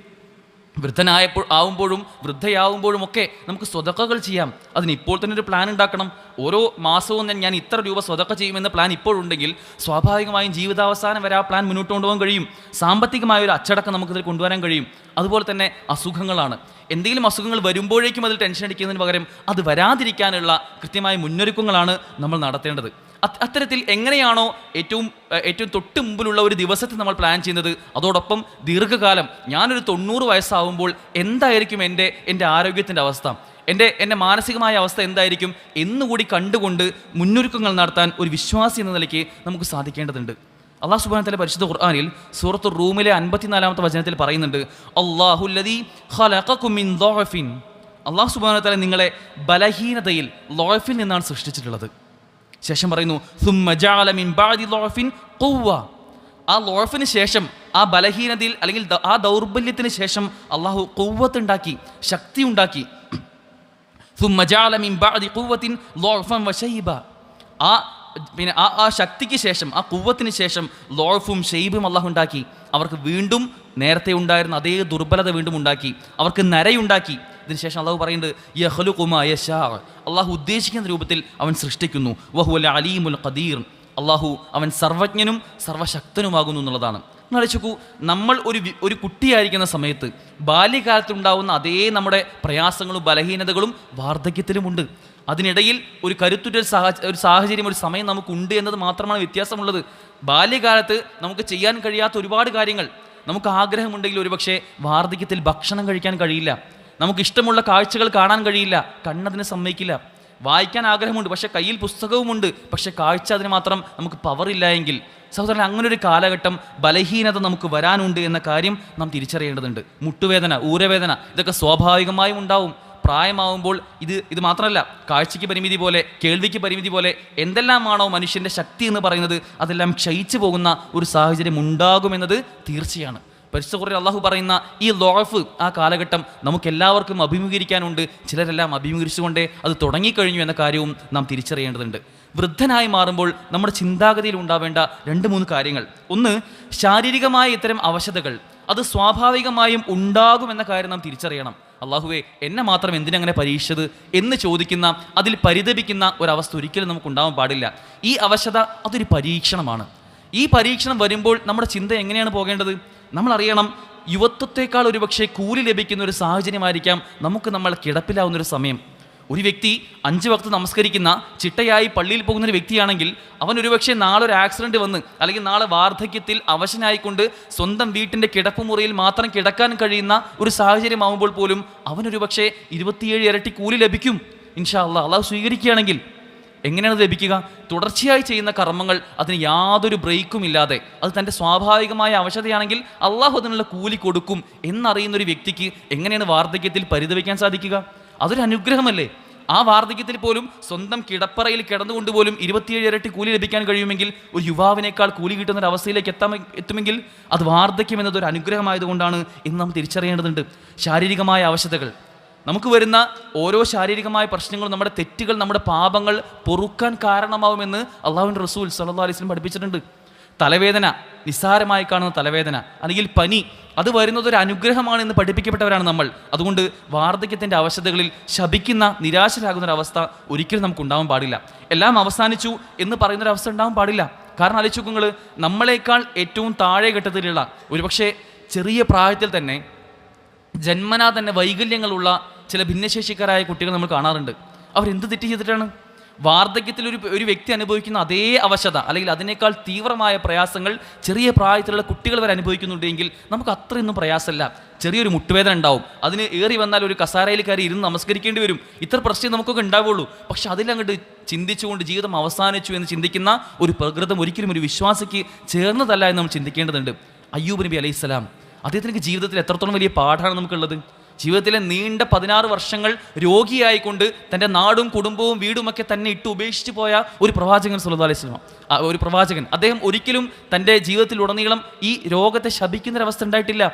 വൃദ്ധനായപ്പോൾ ആവുമ്പോഴും വൃദ്ധയാവുമ്പോഴും ഒക്കെ നമുക്ക് സ്വതക്കകൾ ചെയ്യാം. അതിന് ഇപ്പോൾ തന്നെ ഒരു പ്ലാൻ ഉണ്ടാക്കണം. ഓരോ മാസവും ഞാൻ ഞാൻ ഇത്ര രൂപ സ്വതക്ക ചെയ്യുമെന്ന പ്ലാൻ ഇപ്പോഴുണ്ടെങ്കിൽ സ്വാഭാവികമായും ജീവിതാവസാനം വരെ ആ പ്ലാൻ മുന്നോട്ട് കൊണ്ടുപോകാൻ കഴിയും. സാമ്പത്തികമായ ഒരു അച്ചടക്കം നമുക്കിതിൽ കൊണ്ടുവരാൻ കഴിയും. അതുപോലെ തന്നെ അസുഖങ്ങളാണ്. എന്തെങ്കിലും അസുഖങ്ങൾ വരുമ്പോഴേക്കും അതിൽ ടെൻഷൻ അടിക്കുന്നതിന് പകരം അത് വരാതിരിക്കാനുള്ള കൃത്യമായ മുന്നൊരുക്കങ്ങളാണ് നമ്മൾ നടത്തേണ്ടത്. അത്തരത്തിൽ എങ്ങനെയാണോ ഏറ്റവും ഏറ്റവും തൊട്ട് മുമ്പിലുള്ള ഒരു ദിവസത്തെ നമ്മൾ പ്ലാൻ ചെയ്യുന്നത് അതോടൊപ്പം ദീർഘകാലം ഞാനൊരു തൊണ്ണൂറ് വയസ്സാവുമ്പോൾ എന്തായിരിക്കും എന്റെ എന്റെ ആരോഗ്യത്തിന്റെ അവസ്ഥ? എന്റെ എന്റെ മാനസികമായ അവസ്ഥ എന്തായിരിക്കും? എന്നുകൂടി കണ്ടുകൊണ്ട് മുന്നൊരുക്കങ്ങൾ നടത്താൻ ഒരു വിശ്വാസി എന്ന നിലയ്ക്ക് നമുക്ക് സാധിക്കേണ്ടതുണ്ട്. അള്ളാഹു സുബാനത്തിലെ പരിശുദ്ധ ഖുർആാനിൽ സൂറത്ത് റൂമിലെ അൻപത്തിനാലാമത്തെ വചനത്തിൽ പറയുന്നുണ്ട് അള്ളാഹുല്ലതി അള്ളാഹു സുബാനത്തല നിങ്ങളെ ബലഹീനതയിൽ ലോഫിൽ നിന്നാണ് സൃഷ്ടിച്ചിട്ടുള്ളത്. ശേഷം പറയുന്നു ആ ലോഫിന് ശേഷം ആ ബലഹീനതയിൽ അല്ലെങ്കിൽ ആ ദൗർബല്യത്തിന് ശേഷം അള്ളാഹു കൊവ്വത്ത് ഉണ്ടാക്കി ശക്തി ഉണ്ടാക്കി. ആ പിന്നെ ആ ആ ശക്തിക്ക് ശേഷം ആ കുവ്വത്തിന് ശേഷം ലോഫും ഷെയ്ബും അള്ളാഹു ഉണ്ടാക്കി. അവർക്ക് വീണ്ടും നേരത്തെ ഉണ്ടായിരുന്ന അതേ ദുർബലത വീണ്ടും ഉണ്ടാക്കി. അവർക്ക് നരയുണ്ടാക്കി. ഇതിനുശേഷം അള്ളാഹു പറയുന്നുണ്ട് കുമാ യശാ. അള്ളാഹു ഉദ്ദേശിക്കുന്ന രൂപത്തിൽ അവൻ സൃഷ്ടിക്കുന്നു. വഹു അൽ അലീമുൽ ഖദീർ. അള്ളാഹു അവൻ സർവജ്ഞനും സർവശക്തനുമാകുന്നു എന്നുള്ളതാണ്. ആലോചിക്കൂ നമ്മൾ ഒരു ഒരു കുട്ടിയായിരിക്കുന്ന സമയത്ത് ബാല്യകാലത്തുണ്ടാവുന്ന അതേ നമ്മുടെ പ്രയാസങ്ങളും ബലഹീനതകളും വാർദ്ധക്യത്തിലുമുണ്ട്. അതിനിടയിൽ ഒരു കരുത്തുറ്റ ഒരു ഒരു സാഹചര്യം ഒരു സമയം നമുക്കുണ്ട് എന്നത് മാത്രമാണ് വ്യത്യാസമുള്ളത്. ബാല്യകാലത്ത് നമുക്ക് ചെയ്യാൻ കഴിയാത്ത ഒരുപാട് കാര്യങ്ങൾ. നമുക്ക് ആഗ്രഹമുണ്ടെങ്കിൽ ഒരുപക്ഷെ വാർദ്ധക്യത്തിൽ ഭക്ഷണം കഴിക്കാൻ കഴിയില്ല. നമുക്ക് ഇഷ്ടമുള്ള കാഴ്ചകൾ കാണാൻ കഴിയില്ല. കണ്ണതിനെ സമ്മതിക്കില്ല. വായിക്കാൻ ആഗ്രഹമുണ്ട് പക്ഷേ കയ്യിൽ പുസ്തകവുമുണ്ട്. പക്ഷേ കാഴ്ച അതിന് മാത്രം നമുക്ക് പവർ ഇല്ല എങ്കിൽ. സഹോദരൻ അങ്ങനൊരു കാലഘട്ടം ബലഹീനത നമുക്ക് വരാനുണ്ട് എന്ന കാര്യം നാം തിരിച്ചറിയേണ്ടതുണ്ട്. മുട്ടുവേദന ഊരവേദന ഇതൊക്കെ സ്വാഭാവികമായും ഉണ്ടാവും. പ്രായമാവുമ്പോൾ ഇത് ഇത് മാത്രമല്ല കാഴ്ചയ്ക്ക് പരിമിതി പോലെ കേൾവിക്ക് പരിമിതി പോലെ എന്തെല്ലാമാണോ മനുഷ്യന്റെ ശക്തി എന്ന് പറയുന്നത് അതെല്ലാം ക്ഷയിച്ചു പോകുന്ന ഒരു സാഹചര്യം ഉണ്ടാകുമെന്നത് തീർച്ചയാണ്. പരിശുദ്ധ കുറേ അള്ളാഹു പറയുന്ന ഈ ലോഫ് ആ കാലഘട്ടം നമുക്ക് എല്ലാവർക്കും അഭിമുഖീകരിക്കാനുണ്ട്. ചിലരെല്ലാം അഭിമുഖീകരിച്ചുകൊണ്ടേ അത് തുടങ്ങിക്കഴിഞ്ഞു എന്ന കാര്യവും നാം തിരിച്ചറിയേണ്ടതുണ്ട്. വൃദ്ധനായി മാറുമ്പോൾ നമ്മുടെ ചിന്താഗതിയിൽ ഉണ്ടാവേണ്ട രണ്ട് മൂന്ന് കാര്യങ്ങൾ. ഒന്ന് ശാരീരികമായ ഇത്തരം അവശതകൾ. അത് സ്വാഭാവികമായും ഉണ്ടാകുമെന്ന കാര്യം നാം തിരിച്ചറിയണം. അള്ളാഹുവെ എന്നെ മാത്രം എന്തിനങ്ങനെ പരീക്ഷിച്ചത് എന്ന് ചോദിക്കുന്ന അതിൽ പരിതപിക്കുന്ന ഒരവസ്ഥ ഒരിക്കലും നമുക്ക് ഉണ്ടാവാൻ പാടില്ല. ഈ അവശത അതൊരു പരീക്ഷണമാണ്. ഈ പരീക്ഷണം വരുമ്പോൾ നമ്മുടെ ചിന്ത എങ്ങനെയാണ് പോകേണ്ടത്? നമ്മൾ അറിയണം യുവത്വത്തെക്കാൾ ഒരുപക്ഷെ കൂലി ലഭിക്കുന്ന ഒരു സാഹചര്യമായിരിക്കാം നമുക്ക് നമ്മൾ കിടപ്പിലാവുന്ന ഒരു സമയം. ഒരു വ്യക്തി അഞ്ച് വക്ത് നമസ്കരിക്കുന്ന ചിട്ടയായി പള്ളിയിൽ പോകുന്ന ഒരു വ്യക്തിയാണെങ്കിൽ അവൻ ഒരുപക്ഷെ നാളെ ഒരു ആക്സിഡന്റ് വന്ന് അല്ലെങ്കിൽ നാളെ വാർദ്ധക്യത്തിൽ അവശനായിക്കൊണ്ട് സ്വന്തം വീട്ടിന്റെ കിടപ്പുമുറിയിൽ മാത്രം കിടക്കാൻ കഴിയുന്ന ഒരു സാഹചര്യമാവുമ്പോൾ പോലും അവൻ ഒരുപക്ഷെ ഇരുപത്തിയേഴ് ഇരട്ടി കൂലി ലഭിക്കും. ഇൻഷാ അള്ളാഹ് അള്ളാഹു സ്വീകരിക്കുകയാണെങ്കിൽ എങ്ങനെയാണ് ലഭിക്കുക? തുടർച്ചയായി ചെയ്യുന്ന കർമ്മങ്ങൾ അതിന് യാതൊരു ബ്രേക്കും ഇല്ലാതെ അത് തന്റെ സ്വാഭാവികമായ അവശതയാണെങ്കിൽ അള്ളാഹു അതിനുള്ള കൂലി കൊടുക്കും എന്നറിയുന്ന ഒരു വ്യക്തിക്ക് എങ്ങനെയാണ് വാർദ്ധക്യത്തിൽ പരിതപിക്കാൻ സാധിക്കുക? അതൊരു അനുഗ്രഹമല്ലേ? ആ വാർദ്ധക്യത്തിൽ പോലും സ്വന്തം കിടപ്പറയിൽ കിടന്നുകൊണ്ട് പോലും ഇരുപത്തിയേഴ് ഇരട്ടി കൂലി ലഭിക്കാൻ കഴിയുമെങ്കിൽ ഒരു യുവാവിനേക്കാൾ കൂലി കിട്ടുന്ന അവസ്ഥയിലേക്ക് എത്താൻ എത്തുമെങ്കിൽ അത് വാർദ്ധക്യം എന്നത് ഒരു അനുഗ്രഹമായതുകൊണ്ടാണ് ഇന്ന് നാം തിരിച്ചറിയേണ്ടതുണ്ട്. ശാരീരികമായ അവശതകൾ. നമുക്ക് വരുന്ന ഓരോ ശാരീരികമായ പ്രശ്നങ്ങളും നമ്മുടെ തെറ്റുകൾ നമ്മുടെ പാപങ്ങൾ പൊറുക്കാൻ കാരണമാവുമെന്ന് അള്ളാഹുവിന്റെ റസൂൽ സല്ലാ അലൈഹി വസല്ലം പഠിപ്പിച്ചിട്ടുണ്ട്. തലവേദന നിസ്സാരമായി കാണുന്ന തലവേദന അല്ലെങ്കിൽ പനി അത് വരുന്നത് ഒരു അനുഗ്രഹമാണ് എന്ന് പഠിപ്പിക്കപ്പെട്ടവരാണ് നമ്മൾ. അതുകൊണ്ട് വാർദ്ധക്യത്തിന്റെ അവശതകളിൽ ശപിക്കുന്ന നിരാശരാകുന്ന ഒരു അവസ്ഥ ഒരിക്കലും നമുക്ക് ഉണ്ടാവാൻ പാടില്ല. എല്ലാം അവസാനിച്ചു എന്ന് പറയുന്ന ഒരു അവസ്ഥ ഉണ്ടാവാൻ പാടില്ല. കാരണം അലിച്ചുക്കുങ്ങൾ നമ്മളെക്കാൾ ഏറ്റവും താഴെ ഘട്ടത്തിലുള്ള ഒരുപക്ഷെ ചെറിയ പ്രായത്തിൽ തന്നെ ജന്മനാ തന്നെ വൈകല്യങ്ങളുള്ള ചില ഭിന്നശേഷിക്കാരായ കുട്ടികൾ നമ്മൾ കാണാറുണ്ട്. അവരെന്ത് തെറ്റ് ചെയ്തിട്ടാണ്? വാർദ്ധക്യത്തിൽ ഒരു ഒരു വ്യക്തി അനുഭവിക്കുന്ന അതേ അവശത അല്ലെങ്കിൽ അതിനേക്കാൾ തീവ്രമായ പ്രയാസങ്ങൾ ചെറിയ പ്രായത്തിലുള്ള കുട്ടികൾ വരെ അനുഭവിക്കുന്നുണ്ടെങ്കിൽ നമുക്ക് അത്രയൊന്നും പ്രയാസമല്ല. ചെറിയൊരു മുട്ടുവേദന ഉണ്ടാവും. അതിന് ഏറി വന്നാൽ ഒരു കസാരയിൽ കയറി ഇരുന്ന് നമസ്കരിക്കേണ്ടി വരും. ഇത്ര പ്രശ്നം നമുക്കൊക്കെ ഉണ്ടാവുള്ളൂ. പക്ഷെ അതിലങ്ങോട്ട് ചിന്തിച്ചുകൊണ്ട് ജീവിതം അവസാനിച്ചു എന്ന് ചിന്തിക്കുന്ന ഒരു പ്രകൃതം ഒരിക്കലും ഒരു വിശ്വാസിക്ക് ചേർന്നതല്ല എന്ന് നമ്മൾ ചിന്തിക്കേണ്ടതുണ്ട്. അയ്യൂബ് നബി അലൈഹിസ്സലാം അദ്ദേഹത്തിന്റെ ജീവിതത്തിൽ എത്രത്തോളം വലിയ പാഠമാണ് നമുക്കുള്ളത്? ജീവിതത്തിലെ നീണ്ട പതിനാറ് വർഷങ്ങൾ രോഗിയായിക്കൊണ്ട് തന്റെ നാടും കുടുംബവും വീടുമൊക്കെ തന്നെ ഇട്ട് ഉപേക്ഷിച്ച് പോയ ഒരു പ്രവാചകൻ സല്ലല്ലാഹു അലൈഹി വസല്ലം. ഒരു പ്രവാചകൻ. അദ്ദേഹം ഒരിക്കലും തന്റെ ജീവിതത്തിലുടനീളം ഈ രോഗത്തെ ശപിക്കുന്നൊരവസ്ഥ ഉണ്ടായിട്ടില്ല.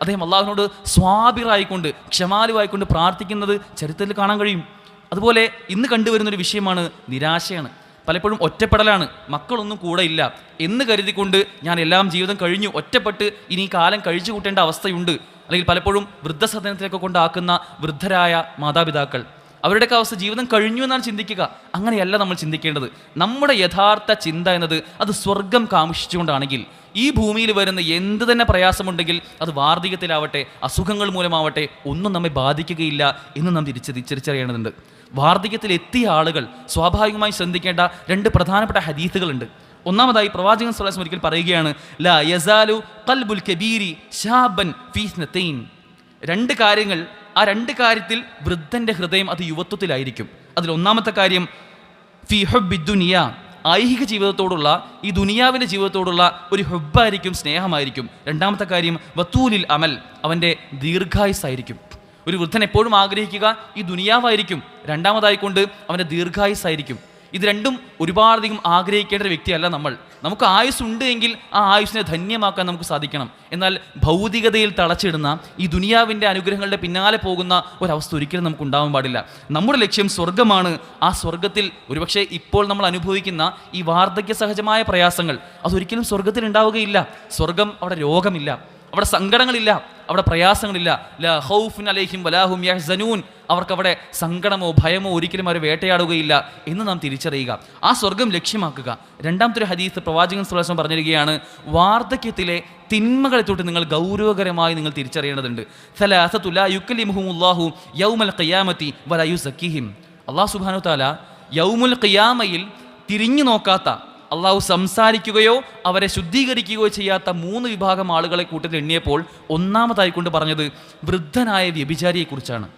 അദ്ദേഹം അള്ളാഹുവിനോട് സ്വാഭിറായിക്കൊണ്ട് ക്ഷമാലുവായിക്കൊണ്ട് പ്രാർത്ഥിക്കുന്നത് ചരിത്രത്തിൽ കാണാൻ കഴിയും. അതുപോലെ ഇന്ന് കണ്ടുവരുന്നൊരു വിഷയമാണ് നിരാശയാണ്. പലപ്പോഴും ഒറ്റപ്പെടലാണ്. മക്കളൊന്നും കൂടെ ഇല്ല. എന്ന് കരുതിക്കൊണ്ട് ഞാൻ എല്ലാം ജീവിതം കഴിഞ്ഞു. ഒറ്റപ്പെട്ട് ഇനി കാലം കഴിച്ചു കൂട്ടേണ്ട അവസ്ഥയുണ്ട്. അല്ലെങ്കിൽ പലപ്പോഴും വൃദ്ധസദനത്തിലൊക്കെ കൊണ്ടാക്കുന്ന വൃദ്ധരായ മാതാപിതാക്കൾ. അവരുടെയൊക്കെ അവസ്ഥ ജീവിതം കഴിഞ്ഞു എന്നാണ് ചിന്തിക്കുക. അങ്ങനെയല്ല നമ്മൾ ചിന്തിക്കേണ്ടത്. നമ്മുടെ യഥാർത്ഥ ചിന്ത എന്നത് അത് സ്വർഗം കാംക്ഷിച്ചുകൊണ്ടാണെങ്കിൽ ഈ ഭൂമിയിൽ വരുന്ന എന്ത് തന്നെ പ്രയാസമുണ്ടെങ്കിൽ അത് വാർദ്ധക്യത്തിലാവട്ടെ അസുഖങ്ങൾ മൂലമാവട്ടെ ഒന്നും നമ്മെ ബാധിക്കുകയില്ല എന്ന് നാം തിരിച്ച് തിരിച്ചറിയേണ്ടതുണ്ട്. വാർദ്ധക്യത്തിൽ എത്തിയ ആളുകൾ സ്വാഭാവികമായി ശ്രദ്ധിക്കേണ്ട രണ്ട് പ്രധാനപ്പെട്ട ഹദീത്തുകളുണ്ട് ഒന്നാമതായി പ്രവാചകൻ സ്വലാസം ഒരിക്കൽ പറയുകയാണ് ലാ യസാലു കൽബുൽ കബീരി ഷാബൻ ഫീസ്നത്തെയിൻ രണ്ട് കാര്യങ്ങൾ ആ രണ്ട് കാര്യത്തിൽ വൃദ്ധന്റെ ഹൃദയം അത് യുവത്വത്തിലായിരിക്കും. അതിൽ ഒന്നാമത്തെ കാര്യം ഫി ഹബ്ബി ദുനിയ. ഐഹിക ജീവിതത്തോടുള്ള ഈ ദുനിയാവിന്റെ ജീവിതത്തോടുള്ള ഒരു ഹുബായിരിക്കും സ്നേഹമായിരിക്കും. രണ്ടാമത്തെ കാര്യം വത്തൂലിൽ അമൽ. അവന്റെ ദീർഘായുസായിരിക്കും ഒരു വൃദ്ധൻ എപ്പോഴും ആഗ്രഹിക്കുക ഈ ദുനിയാവായിരിക്കും. രണ്ടാമതായിക്കൊണ്ട് അവന്റെ ദീർഘായുസായിരിക്കും ഇത് രണ്ടും ഒരുപാടധികം ആഗ്രഹിക്കേണ്ട ഒരു വ്യക്തിയല്ല നമ്മൾ. നമുക്ക് ആയുസ് ഉണ്ട് എങ്കിൽ ആ ആയുസിനെ ധന്യമാക്കാൻ നമുക്ക് സാധിക്കണം. എന്നാൽ ഭൗതികതയിൽ തളച്ചിടുന്ന ഈ ദുനിയാവിന്റെ അനുഗ്രഹങ്ങളുടെ പിന്നാലെ പോകുന്ന ഒരവസ്ഥ ഒരിക്കലും നമുക്ക് ഉണ്ടാവാൻ പാടില്ല. നമ്മുടെ ലക്ഷ്യം സ്വർഗമാണ് ആ സ്വർഗത്തിൽ ഒരുപക്ഷെ ഇപ്പോൾ നമ്മൾ അനുഭവിക്കുന്ന ഈ വാർദ്ധക്യ സഹജമായ പ്രയാസങ്ങൾ അതൊരിക്കലും സ്വർഗത്തിൽ ഉണ്ടാവുകയില്ല സ്വർഗം അവിടെ രോഗമില്ല. അവിടെ സങ്കടങ്ങളില്ല അവിടെ പ്രയാസങ്ങളില്ല. ല അലൈഹിം വലാഹും യഹ്സനൂൻ. അവർക്കവിടെ സങ്കടമോ ഭയമോ ഒരിക്കലും അവർ വേട്ടയാടുകയില്ല എന്ന് നാം തിരിച്ചറിയുക. ആ സ്വർഗം ലക്ഷ്യമാക്കുക. രണ്ടാമത്തെ ഒരു ഹദീസ് പ്രവാചകൻ സുലാസം പറഞ്ഞിരിക്കുകയാണ് വാർദ്ധക്യത്തിലെ തിന്മകളെ തൊട്ട് നിങ്ങൾ ഗൗരവകരമായി നിങ്ങൾ തിരിച്ചറിയേണ്ടതുണ്ട്. സലാസത്തുല യൗമൽ അള്ളാഹു സുബാനു താല യൗമുൽ ഖിയാമയിൽ തിരിഞ്ഞു നോക്കാത്ത അള്ളാഹു സംസാരിക്കുകയോ അവരെ ശുദ്ധീകരിക്കുകയോ ചെയ്യാത്ത മൂന്ന് വിഭാഗം ആളുകളെ കൂട്ടത്തിൽ എണ്ണിയപ്പോൾ ഒന്നാമതായി കൊണ്ട് പറഞ്ഞത് വൃദ്ധനായ വ്യഭിചാരിയെക്കുറിച്ചാണ്.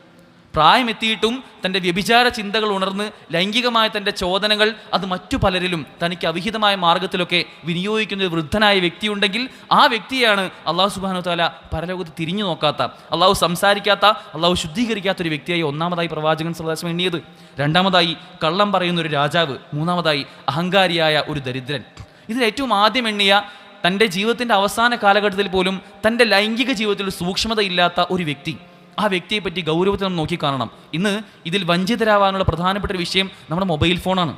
പ്രായമെത്തിയിട്ടും തന്റെ വ്യഭിചാര ചിന്തകൾ ഉണർന്ന് ലൈംഗികമായ തന്റെ ചോദനകൾ അത് മറ്റു പലരിലും തനിക്ക് അവിഹിതമായ മാർഗത്തിലൊക്കെ വിനിയോഗിക്കുന്ന വൃദ്ധനായ വ്യക്തിയുണ്ടെങ്കിൽ ആ വ്യക്തിയാണ് അള്ളാഹു സുബാനു താല പരലോകത്ത് തിരിഞ്ഞു നോക്കാത്ത അള്ളാഹു സംസാരിക്കാത്ത അള്ളാഹു ശുദ്ധീകരിക്കാത്ത ഒരു വ്യക്തിയായി ഒന്നാമതായി പ്രവാചകൻ സദാശം എണ്ണിയത്. രണ്ടാമതായി കള്ളം പറയുന്ന ഒരു രാജാവ് മൂന്നാമതായി അഹങ്കാരിയായ ഒരു ദരിദ്രൻ. ഇതിൽ ഏറ്റവും ആദ്യം എണ്ണിയ തന്റെ ജീവിതത്തിന്റെ അവസാന കാലഘട്ടത്തിൽ പോലും തന്റെ ലൈംഗിക ജീവിതത്തിൽ സൂക്ഷ്മതയില്ലാത്ത ഒരു വ്യക്തി. ആ വ്യക്തിയെ പറ്റി ഗൗരവത്തിൽ നമ്മൾ നോക്കിക്കാണണം ഇന്ന് ഇതിൽ വഞ്ചിതരാവാനുള്ള പ്രധാനപ്പെട്ട ഒരു വിഷയം നമ്മുടെ മൊബൈൽ ഫോണാണ്.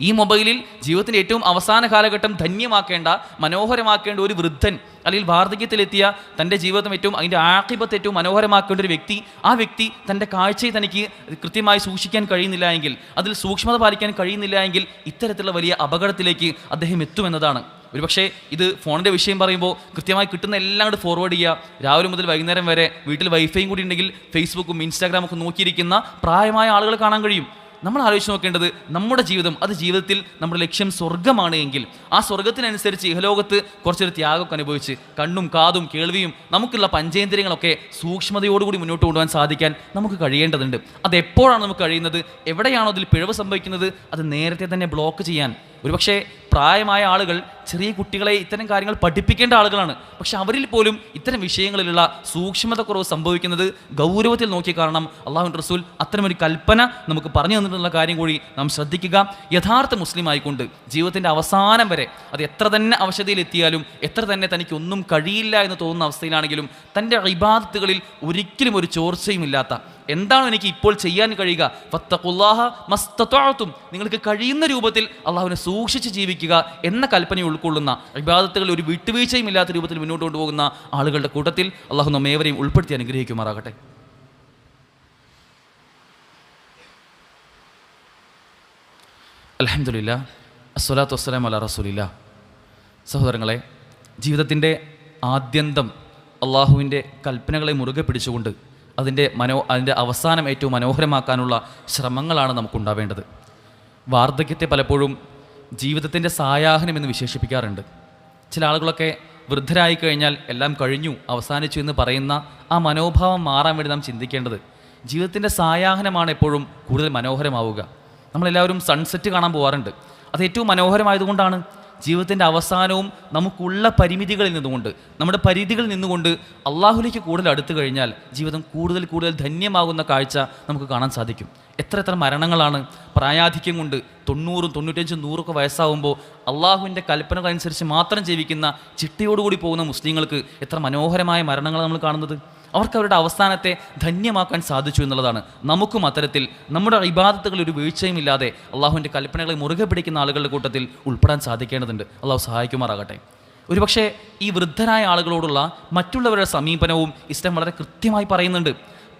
ഈ മൊബൈലിൽ ജീവിതത്തിന്റെ ഏറ്റവും അവസാന കാലഘട്ടം ധന്യമാക്കേണ്ട മനോഹരമാക്കേണ്ട ഒരു വൃദ്ധൻ അല്ലെങ്കിൽ വാർദ്ധക്യത്തിലെത്തിയ തന്റെ ജീവിതം ഏറ്റവും അതിന്റെ ആക്കിപത്ത് ഏറ്റവും മനോഹരമാക്കേണ്ട ഒരു വ്യക്തി ആ വ്യക്തി തന്റെ കാഴ്ചയെ തനിക്ക് കൃത്യമായി സൂക്ഷിക്കാൻ കഴിയുന്നില്ല എങ്കിൽ അതിൽ സൂക്ഷ്മത പാലിക്കാൻ കഴിയുന്നില്ല എങ്കിൽ ഇത്തരത്തിലുള്ള വലിയ അപകടത്തിലേക്ക് അദ്ദേഹം എത്തുമെന്നതാണ്. ഒരുപക്ഷേ ഇത് ഫോണിന്റെ വിഷയം പറയുമ്പോൾ കൃത്യമായി കിട്ടുന്ന എല്ലാം കൂടെ ഫോർവേഡ് ചെയ്യുക. രാവിലെ മുതൽ വൈകുന്നേരം വരെ വീട്ടിൽ വൈഫൈയും കൂടി ഉണ്ടെങ്കിൽ ഫേസ്ബുക്കും ഇൻസ്റ്റാഗ്രാമും ഒക്കെ നോക്കിയിരിക്കുന്ന പ്രായമായ ആളുകൾ കാണാൻ കഴിയും. നമ്മൾ ആലോചിച്ച് നോക്കേണ്ടത് നമ്മുടെ ജീവിതം അത് ജീവിതത്തിൽ നമ്മുടെ ലക്ഷ്യം സ്വർഗമാണ് എങ്കിൽ ആ സ്വർഗത്തിനനുസരിച്ച് ഇഹലോകത്ത് കുറച്ചൊരു ത്യാഗമൊക്കെ അനുഭവിച്ച് കണ്ണും കാതും കേൾവിയും നമുക്കുള്ള പഞ്ചേന്ദ്രിയങ്ങളൊക്കെ സൂക്ഷ്മതയോടുകൂടി മുന്നോട്ട് കൊണ്ടുപോകാൻ സാധിക്കാൻ നമുക്ക് കഴിയേണ്ടതുണ്ട്. അത് എപ്പോഴാണ് നമുക്ക് കഴിയുന്നത്? എവിടെയാണോ അതിൽ പിഴവ് സംഭവിക്കുന്നത്? അത് നേരത്തെ തന്നെ ബ്ലോക്ക് ചെയ്യാൻ. ഒരുപക്ഷെ പ്രായമായ ആളുകൾ ചെറിയ കുട്ടികളെ ഇത്തരം കാര്യങ്ങൾ പഠിപ്പിക്കേണ്ട ആളുകളാണ്. പക്ഷെ അവരിൽ പോലും ഇത്തരം വിഷയങ്ങളിലുള്ള സൂക്ഷ്മത കുറവ് സംഭവിക്കുന്നത് ഗൗരവത്തിൽ നോക്കി കാരണം അള്ളാഹു റസൂൽ അത്തരമൊരു കൽപ്പന നമുക്ക് പറഞ്ഞു തന്നിട്ടുള്ള കാര്യം കൂടി നാം ശ്രദ്ധിക്കുക. യഥാർത്ഥ മുസ്ലിം ആയിക്കൊണ്ട് ജീവിതത്തിന്റെ അവസാനം വരെ അത് എത്ര തന്നെ അവശതയിലെത്തിയാലും എത്ര തന്നെ തനിക്ക് ഒന്നും കഴിയില്ല എന്ന് തോന്നുന്ന അവസ്ഥയിലാണെങ്കിലും തന്റെ ഇബാദത്തുകളിൽ ഒരിക്കലും ഒരു ചോർച്ചയും ഇല്ലാത്ത എന്താണ് എനിക്ക് ഇപ്പോൾ ചെയ്യാൻ കഴിയുക? ഫത്തഖുല്ലാഹ മസ്തത്വത്തും നിങ്ങൾക്ക് കഴിയുന്ന രൂപത്തിൽ അള്ളാഹുവിനെ സൂക്ഷിച്ച് ജീവിക്കുക എന്ന കൽപ്പന ഉൾക്കൊള്ളുന്ന വിവാദത്തുകൾ ഒരു വിട്ടുവീഴ്ചയും ഇല്ലാത്ത രൂപത്തിൽ മുന്നോട്ട് കൊണ്ടുപോകുന്ന ആളുകളുടെ കൂട്ടത്തിൽ അള്ളാഹു നമ്മേവരെയും ഉൾപ്പെടുത്തി അനുഗ്രഹിക്കുമാറാകട്ടെ. അലഹമില്ല അസ്വലാത്തു വസ്സലാം അല റസൂലില്ല. സഹോദരങ്ങളെ ജീവിതത്തിന്റെ ആദ്യന്തം അള്ളാഹുവിന്റെ കൽപ്പനകളെ മുറുകെ പിടിച്ചുകൊണ്ട് അതിന്റെ മനോ അതിന്റെ അവസാനം ഏറ്റവും മനോഹരമാക്കാനുള്ള ശ്രമങ്ങളാണ് നമുക്കുണ്ടാവേണ്ടത്. വാർദ്ധക്യത്തെ പലപ്പോഴും ജീവിതത്തിന്റെ സായാഹനം എന്ന് വിശേഷിപ്പിക്കാറുണ്ട്. ചില ആളുകളൊക്കെ വൃദ്ധരായി കഴിഞ്ഞാൽ എല്ലാം കഴിഞ്ഞു അവസാനിച്ചു എന്ന് പറയുന്ന ആ മനോഭാവം മാറാൻ വേണ്ടി നാം ചിന്തിക്കേണ്ടത് ജീവിതത്തിന്റെ സായാഹനമാണ് എപ്പോഴും കൂടുതൽ മനോഹരമാവുക. നമ്മളെല്ലാവരും സൺസെറ്റ് കാണാൻ പോകാറുണ്ട് അത് ഏറ്റവും മനോഹരമായതുകൊണ്ടാണ് ജീവിതത്തിന്റെ അവസാനവും നമുക്കുള്ള പരിമിതികളിൽ നിന്നുകൊണ്ട് നമ്മുടെ പരിധികളിൽ നിന്നുകൊണ്ട് അള്ളാഹുലേക്ക് കൂടുതൽ അടുത്തു കഴിഞ്ഞാൽ ജീവിതം കൂടുതൽ കൂടുതൽ ധന്യമാകുന്ന കാഴ്ച നമുക്ക് കാണാൻ സാധിക്കും. എത്ര എത്ര മരണങ്ങളാണ് പ്രായാധിക്യം കൊണ്ട് തൊണ്ണൂറും തൊണ്ണൂറ്റഞ്ചും നൂറൊക്കെ വയസ്സാവുമ്പോൾ അള്ളാഹുവിന്റെ കൽപ്പനകളനുസരിച്ച് മാത്രം ജീവിക്കുന്ന ചിട്ടയോടുകൂടി പോകുന്ന മുസ്ലിങ്ങൾക്ക് എത്ര മനോഹരമായ മരണങ്ങളാണ് നമ്മൾ കാണുന്നത്. അവർക്ക് അവരുടെ അവസാനത്തെ ധന്യമാക്കാൻ സാധിച്ചു എന്നുള്ളതാണ്. നമുക്കും അത്തരത്തിൽ നമ്മുടെ ഇബാദത്തുകൾ ഒരു വീഴ്ചയും ഇല്ലാതെ അള്ളാഹുവിന്റെ കൽപ്പനകളെ മുറുകെ പിടിക്കുന്ന ആളുകളുടെ കൂട്ടത്തിൽ ഉൾപ്പെടാൻ സാധിക്കേണ്ടതുണ്ട്. അള്ളാഹു സഹായിക്കുമാറാകട്ടെ. ഒരുപക്ഷെ ഈ വൃദ്ധരായ ആളുകളോടുള്ള മറ്റുള്ളവരുടെ സമീപനവും ഇസ്ലാം വളരെ കൃത്യമായി പറയുന്നുണ്ട്.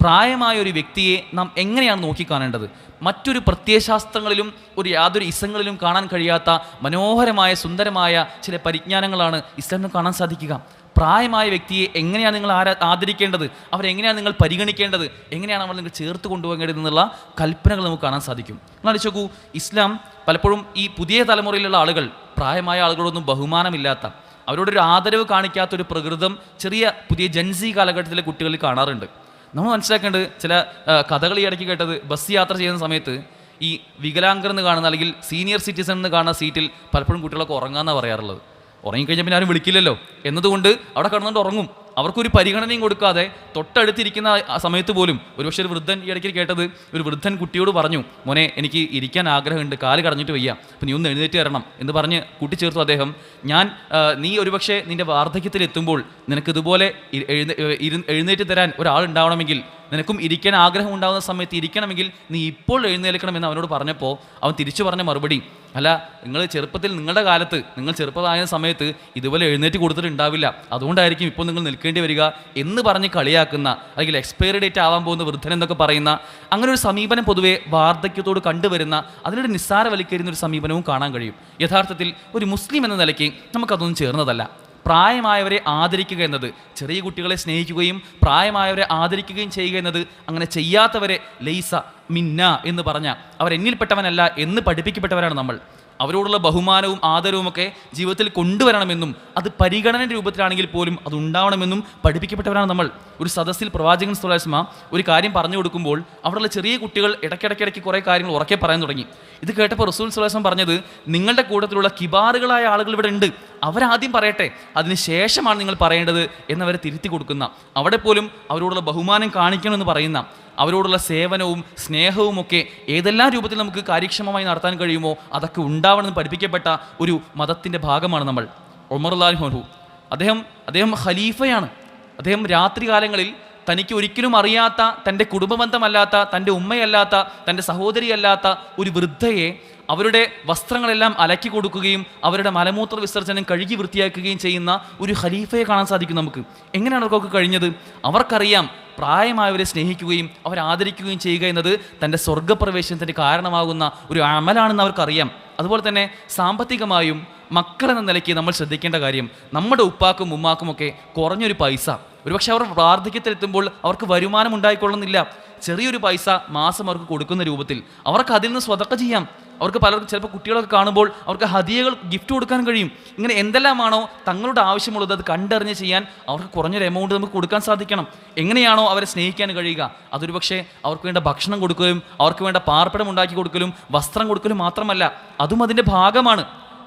പ്രായമായ ഒരു വ്യക്തിയെ നാം എങ്ങനെയാണ് നോക്കിക്കാണേണ്ടത്? മറ്റൊരു പ്രത്യയശാസ്ത്രങ്ങളിലും ഒരു യാതൊരു ഇസങ്ങളിലും കാണാൻ കഴിയാത്ത മനോഹരമായ സുന്ദരമായ ചില പരിജ്ഞാനങ്ങളാണ് ഇസ്ലാമിന് കാണാൻ സാധിക്കുക. പ്രായമായ വ്യക്തിയെ എങ്ങനെയാണ് നിങ്ങൾ ആരാ ആദരിക്കേണ്ടത്? അവരെങ്ങനെയാണ് നിങ്ങൾ പരിഗണിക്കേണ്ടത്? എങ്ങനെയാണ് നമ്മൾ നിങ്ങൾ ചേർത്ത് കൊണ്ടുപോകേണ്ടത് എന്നുള്ള കൽപ്പനകൾ നമുക്ക് കാണാൻ സാധിക്കും. നിങ്ങൾ ചോക്കൂ ഇസ്ലാം പലപ്പോഴും ഈ പുതിയ തലമുറയിലുള്ള ആളുകൾ പ്രായമായ ആളുകളൊന്നും ബഹുമാനമില്ലാത്ത അവരോടൊരു ആദരവ് കാണിക്കാത്ത ഒരു പ്രകൃതം ചെറിയ പുതിയ ജൻസി കാലഘട്ടത്തിലെ കുട്ടികളിൽ കാണാറുണ്ട്. നമ്മൾ മനസ്സിലാക്കേണ്ടത് ചില കഥകൾ ഈ ഇടയ്ക്ക് കേട്ടത് ബസ് യാത്ര ചെയ്യുന്ന സമയത്ത് ഈ വികലാംഗർ എന്ന് കാണുന്ന അല്ലെങ്കിൽ സീനിയർ സിറ്റിസൺ എന്ന് കാണുന്ന സീറ്റിൽ പലപ്പോഴും കുട്ടികളൊക്കെ ഉറങ്ങാമെന്നാണ് പറയാറുള്ളത്. ഉറങ്ങിക്കഴിഞ്ഞാൽ പിന്നെ ആരും വിളിക്കില്ലല്ലോ. എന്നതുകൊണ്ട് അവിടെ കിടന്നുകൊണ്ട് ഉറങ്ങും. അവർക്കൊരു പരിഗണനയും കൊടുക്കാതെ തൊട്ടടുത്തിരിക്കുന്ന ആ സമയത്ത് പോലും ഒരുപക്ഷെ ഒരു വൃദ്ധൻ ഈ ഇടയ്ക്ക് കേട്ടത് ഒരു വൃദ്ധൻ കുട്ടിയോട് പറഞ്ഞു മോനെ എനിക്ക് ഇരിക്കാൻ ആഗ്രഹമുണ്ട് കാൽ കടഞ്ഞിട്ട് വയ്യ അപ്പം നീ ഒന്ന് എഴുന്നേറ്റ് തരണം എന്ന് പറഞ്ഞ് കൂട്ടിച്ചേർത്തു അദ്ദേഹം. ഞാൻ നീ ഒരുപക്ഷെ നിന്റെ വാർദ്ധക്യത്തിൽ എത്തുമ്പോൾ നിനക്കിതുപോലെ എഴുന്നേറ്റ് തരാൻ ഒരാൾ ഉണ്ടാവണമെങ്കിൽ നിനക്കും ഇരിക്കാൻ ആഗ്രഹം ഉണ്ടാകുന്ന സമയത്ത് ഇരിക്കണമെങ്കിൽ നീ ഇപ്പോൾ എഴുന്നേൽക്കണം എന്ന് അവനോട് പറഞ്ഞപ്പോൾ അവൻ തിരിച്ചു പറഞ്ഞ മറുപടി അല്ല നിങ്ങൾ ചെറുപ്പത്തിൽ നിങ്ങളുടെ കാലത്ത് നിങ്ങൾ ചെറുപ്പമായ സമയത്ത് ഇതുപോലെ എഴുന്നേറ്റ് കൊടുത്തിട്ടുണ്ടാവില്ല. അതുകൊണ്ടായിരിക്കും ഇപ്പോൾ നിങ്ങൾ നിൽക്കേണ്ടി വരിക എന്ന് പറഞ്ഞ് കളിയാക്കുന്ന അല്ലെങ്കിൽ എക്സ്പയറി ഡേറ്റ് ആവാൻ പോകുന്ന വൃദ്ധൻ എന്നൊക്കെ പറയുന്ന അങ്ങനെ ഒരു സമീപനം പൊതുവെ വാർദ്ധക്യത്തോട് കണ്ടുവരുന്ന അതിനൊരു നിസ്സാരവൽക്കരിക്കുന്ന ഒരു സമീപനവും കാണാൻ കഴിയും. യഥാർത്ഥത്തിൽ ഒരു മുസ്ലിം എന്ന നിലയ്ക്ക് നമുക്കതൊന്നും ചേർന്നതല്ല. പ്രായമായവരെ ആദരിക്കുക എന്നത് ചെറിയ കുട്ടികളെ സ്നേഹിക്കുകയും പ്രായമായവരെ ആദരിക്കുകയും ചെയ്യുക എന്നത് അങ്ങനെ ചെയ്യാത്തവരെ ലൈസ മിന്ന എന്ന് പറഞ്ഞ അവർ എന്നിൽപ്പെട്ടവനല്ല എന്ന് പഠിപ്പിക്കപ്പെട്ടവരാണ് നമ്മൾ. അവരോടുള്ള ബഹുമാനവും ആദരവും ഒക്കെ ജീവിതത്തിൽ കൊണ്ടുവരണമെന്നും അത് പരിഗണന രൂപത്തിലാണെങ്കിൽ പോലും അത് ഉണ്ടാവണമെന്നും പഠിപ്പിക്കപ്പെട്ടവരാണ് നമ്മൾ. ഒരു സദസ്സിൽ പ്രവാചകൻ സുലാസ്മ ഒരു കാര്യം പറഞ്ഞു കൊടുക്കുമ്പോൾ അവിടെയുള്ള ചെറിയ കുട്ടികൾ ഇടയ്ക്കിടയ്ക്കിടയ്ക്ക് കുറേ കാര്യങ്ങൾ ഉറക്കെ പറയാൻ തുടങ്ങി. ഇത് കേട്ടപ്പോൾ റസൂൽ സുലാസ്മ പറഞ്ഞത് നിങ്ങളുടെ കൂട്ടത്തിലുള്ള കിബാറുകളായ ആളുകൾ ഇവിടെ ഉണ്ട്. അവരാദ്യം പറയട്ടെ അതിന് ശേഷമാണ് നിങ്ങൾ പറയേണ്ടത് എന്നവരെ തിരുത്തി കൊടുക്കുന്ന അവിടെ പോലും അവരോടുള്ള ബഹുമാനം കാണിക്കണമെന്ന് പറയുന്ന അവരോടുള്ള സേവനവും സ്നേഹവും ഒക്കെ ഏതെല്ലാം രൂപത്തിൽ നമുക്ക് കാര്യക്ഷമമായി നടത്താൻ കഴിയുമോ അതൊക്കെ ഉണ്ടാവണമെന്ന് പഠിപ്പിക്കപ്പെട്ട ഒരു മതത്തിന്റെ ഭാഗമാണ് നമ്മൾ. ഒമർ ഹോഹു അദ്ദേഹം അദ്ദേഹം ഖലീഫയാണ്. അദ്ദേഹം രാത്രികാലങ്ങളിൽ തനിക്ക് ഒരിക്കലും അറിയാത്ത തന്റെ കുടുംബബന്ധമല്ലാത്ത തന്റെ ഉമ്മയല്ലാത്ത തന്റെ സഹോദരിയല്ലാത്ത ഒരു വൃദ്ധയെ അവരുടെ വസ്ത്രങ്ങളെല്ലാം അലക്കി കൊടുക്കുകയും അവരുടെ മലമൂത്ര വിസർജനം കഴുകി വൃത്തിയാക്കുകയും ചെയ്യുന്ന ഒരു ഖലീഫയെ കാണാൻ സാധിക്കും നമുക്ക്. എങ്ങനെയാണ് അവർക്കൊക്കെ കഴിഞ്ഞത്? അവർക്കറിയാം പ്രായമായവരെ സ്നേഹിക്കുകയും അവരെ ആദരിക്കുകയും ചെയ്യുക എന്നത് തന്റെ സ്വർഗപ്രവേശനത്തിന് കാരണമാകുന്ന ഒരു അമലാണെന്ന് അവർക്കറിയാം. അതുപോലെ തന്നെ സാമ്പത്തികമായും മക്കളെന്ന നിലയ്ക്ക് നമ്മൾ ശ്രദ്ധിക്കേണ്ട കാര്യം നമ്മുടെ ഉപ്പാക്കും ഉമ്മാക്കും ഒക്കെ കുറഞ്ഞൊരു പൈസ. ഒരുപക്ഷെ അവർ വാർദ്ധക്യത്തിലെത്തുമ്പോൾ അവർക്ക് വരുമാനം ഉണ്ടായിക്കൊള്ളുന്നില്ല. ചെറിയൊരു പൈസ മാസം അവർക്ക് കൊടുക്കുന്ന രൂപത്തിൽ അവർക്ക് അതിൽ നിന്ന് സ്വതക്ക ചെയ്യാം. അവർക്ക് പലർക്കും ചിലപ്പോൾ കുട്ടികളൊക്കെ കാണുമ്പോൾ അവർക്ക് ഹതിയകൾ ഗിഫ്റ്റ് കൊടുക്കാൻ കഴിയും. ഇങ്ങനെ എന്തെല്ലാമാണോ തങ്ങളുടെ ആവശ്യമുള്ളത് അത് കണ്ടറിഞ്ഞ് ചെയ്യാൻ അവർക്ക് കുറഞ്ഞൊരു എമൗണ്ട് നമുക്ക് കൊടുക്കാൻ സാധിക്കണം. എങ്ങനെയാണോ അവരെ സ്നേഹിക്കാൻ കഴിയുക. അതൊരു പക്ഷേ അവർക്ക് വേണ്ട ഭക്ഷണം കൊടുക്കലും അവർക്ക് വേണ്ട പാർപ്പിടം ഉണ്ടാക്കി കൊടുക്കലും വസ്ത്രം കൊടുക്കലും മാത്രമല്ല അതും അതിന്റെ ഭാഗമാണ്.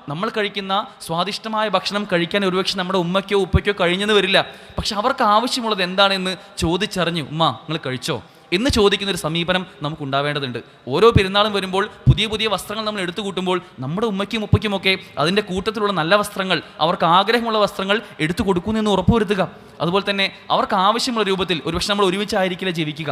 നമ്മൾ കഴിക്കുന്ന സ്വാദിഷ്ടമായ ഭക്ഷണം കഴിക്കാൻ ഒരുപക്ഷെ നമ്മുടെ ഉമ്മയ്ക്കോ ഉപ്പയ്ക്കോ കഴിഞ്ഞെന്ന് വരില്ല. പക്ഷെ അവർക്ക് ആവശ്യമുള്ളത് എന്താണെന്ന് ചോദിച്ചറിഞ്ഞു ഉമ്മ നിങ്ങൾ കഴിച്ചോ? എന്ന് ചോദിക്കുന്ന ഒരു സമീപനം നമുക്ക് ഉണ്ടാവേണ്ടതുണ്ട് ഓരോ പെരുന്നാളും വരുമ്പോൾ പുതിയ പുതിയ വസ്ത്രങ്ങൾ നമ്മൾ എടുത്തു കൂട്ടുമ്പോൾ നമ്മുടെ ഉമ്മയ്ക്കും ഉപ്പയ്ക്കുമൊക്കെ അതിന്റെ കൂട്ടത്തിലുള്ള നല്ല വസ്ത്രങ്ങൾ അവർക്ക് ആഗ്രഹമുള്ള വസ്ത്രങ്ങൾ എടുത്തു കൊടുക്കുന്നു എന്ന് ഉറപ്പുവരുത്തുക. അതുപോലെ തന്നെ അവർക്ക് ആവശ്യമുള്ള രൂപത്തിൽ ഒരുപക്ഷെ നമ്മൾ ഒരുമിച്ചായിരിക്കില്ല ജീവിക്കുക.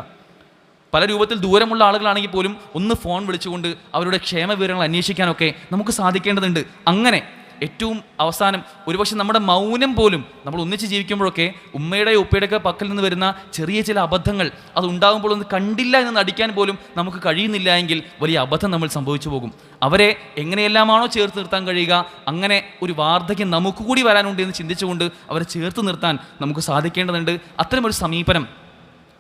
പല രൂപത്തിൽ ദൂരമുള്ള ആളുകളാണെങ്കിൽ പോലും ഒന്ന് ഫോൺ വിളിച്ചുകൊണ്ട് അവരുടെ ക്ഷേമ വിവരങ്ങൾ അന്വേഷിക്കാനൊക്കെ നമുക്ക് സാധിക്കേണ്ടതുണ്ട്. അങ്ങനെ ഏറ്റവും അവസാനം ഒരുപക്ഷെ നമ്മുടെ മൗനം പോലും നമ്മൾ ഒന്നിച്ച് ജീവിക്കുമ്പോഴൊക്കെ ഉമ്മയുടെ ഉപ്പയുടെയൊക്കെ പക്കൽ നിന്ന് വരുന്ന ചെറിയ ചില അബദ്ധങ്ങൾ അത് ഉണ്ടാകുമ്പോൾ ഒന്ന് കണ്ടില്ല എന്ന് നടിക്കാൻ പോലും നമുക്ക് കഴിയുന്നില്ല എങ്കിൽ വലിയ അബദ്ധം നമ്മൾ സംഭവിച്ചു പോകും. അവരെ എങ്ങനെയെല്ലാമാണോ ചേർത്ത് നിർത്താൻ കഴിയുക അങ്ങനെ ഒരു വാർദ്ധക്യം നമുക്ക് കൂടി വരാനുണ്ട് എന്ന് ചിന്തിച്ചുകൊണ്ട് അവരെ ചേർത്ത് നിർത്താൻ നമുക്ക് സാധിക്കേണ്ടതുണ്ട്. അത്തരമൊരു സമീപനം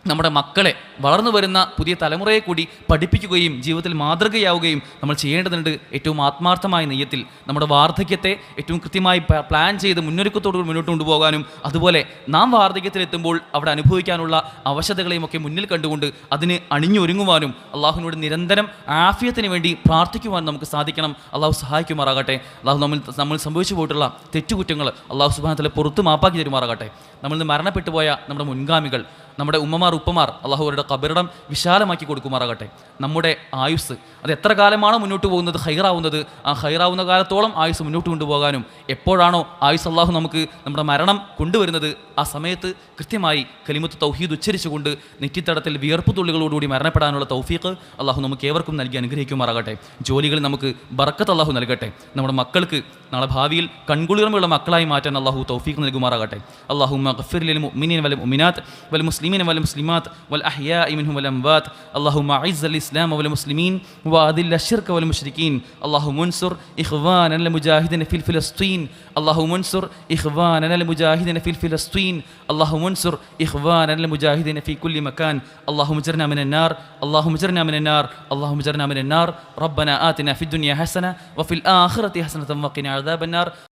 നമ്മുടെ മക്കളെ വളർന്നു വരുന്ന പുതിയ തലമുറയെ കൂടി പഠിപ്പിക്കുകയും ജീവിതത്തിൽ മാതൃകയാവുകയും നമ്മൾ ചെയ്യേണ്ടതുണ്ട് ഏറ്റവും ആത്മാർത്ഥമായ നെയ്യത്തിൽ. നമ്മുടെ വാർദ്ധക്യത്തെ ഏറ്റവും കൃത്യമായി പ്ലാൻ ചെയ്ത് മുന്നൊരുക്കത്തോടുകൂടി മുന്നോട്ട് കൊണ്ടുപോകാനും അതുപോലെ നാം വാർദ്ധക്യത്തിലെത്തുമ്പോൾ അവിടെ അനുഭവിക്കാനുള്ള അവശതകളെയും ഒക്കെ മുന്നിൽ കണ്ടുകൊണ്ട് അതിന് അണിഞ്ഞൊരുങ്ങുവാനും അള്ളാഹുവിനോട് നിരന്തരം ആഫിയത്തിന് വേണ്ടി പ്രാർത്ഥിക്കുവാൻ നമുക്ക് സാധിക്കണം. അള്ളാഹു സഹായിക്കുമാറാകട്ടെ. അള്ളാഹു നമ്മൾ നമ്മൾ സംഭവിച്ചു പോയിട്ടുള്ള തെറ്റുകുറ്റങ്ങൾ അള്ളാഹു സുബാനത്തിലെ പുറത്ത് മാപ്പാക്കി തരുമാറാകട്ടെ. നമ്മൾ നിന്ന് മരണപ്പെട്ടു പോയ നമ്മുടെ മുൻഗാമികൾ നമ്മുടെ ഉമ്മമാർ ഉപ്പമാർ അള്ളാഹു അവരുടെ കബറിടം വിശാലമാക്കി കൊടുക്കുമാറാകട്ടെ. നമ്മുടെ ആയുസ് അത് എത്ര കാലമാണോ മുന്നോട്ട് പോകുന്നത് ഹൈറാവുന്നത്? ആ ഹൈറാവുന്ന കാലത്തോളം ആയുസ് മുന്നോട്ട് കൊണ്ടുപോകാനും എപ്പോഴാണോ ആയുസ് അള്ളാഹു നമുക്ക് നമ്മുടെ മരണം കൊണ്ടുവരുന്നത് ആ സമയത്ത് കൃത്യമായി കലിമത്ത് തൗഹീദ് ഉച്ചരിച്ചുകൊണ്ട് നെറ്റിത്തടത്തിൽ വിയർപ്പ് തുള്ളികളോടുകൂടി മരണപ്പെടാനുള്ള തൗഫീഖ് അള്ളാഹു നമുക്ക് ഏവർക്കും നൽകി അനുഗ്രഹിക്കുമാറാകട്ടെ. ജോലികളിൽ നമുക്ക് ബറക്കത്ത് അള്ളാഹു നൽകട്ടെ. നമ്മുടെ മക്കൾക്ക് നാളെ ഭാവിയിൽ കൺകുളിർമയുള്ള മക്കളായി മാറ്റാൻ അള്ളാഹു തൗഫീഖ് നൽകുമാറാകട്ടെ. അള്ളാഹു اغفر للمؤمنين والمؤمنات والمسلمين والمسلمات والأحياء منهم والأموات. اللهم أعز الإسلام والمسلمين وأذل الشرك والمشركين. اللهم انصر إخواننا المجاهدين في فلسطين اللهم انصر إخواننا المجاهدين في فلسطين اللهم انصر إخواننا المجاهدين في كل مكان. اللهم اجرنا من النار. اللهم اجرنا من النار. اللهم اجرنا من النار. ربنا آتنا في الدنيا حسنة وفي الآخرة حسنة وقنا عذاب النار.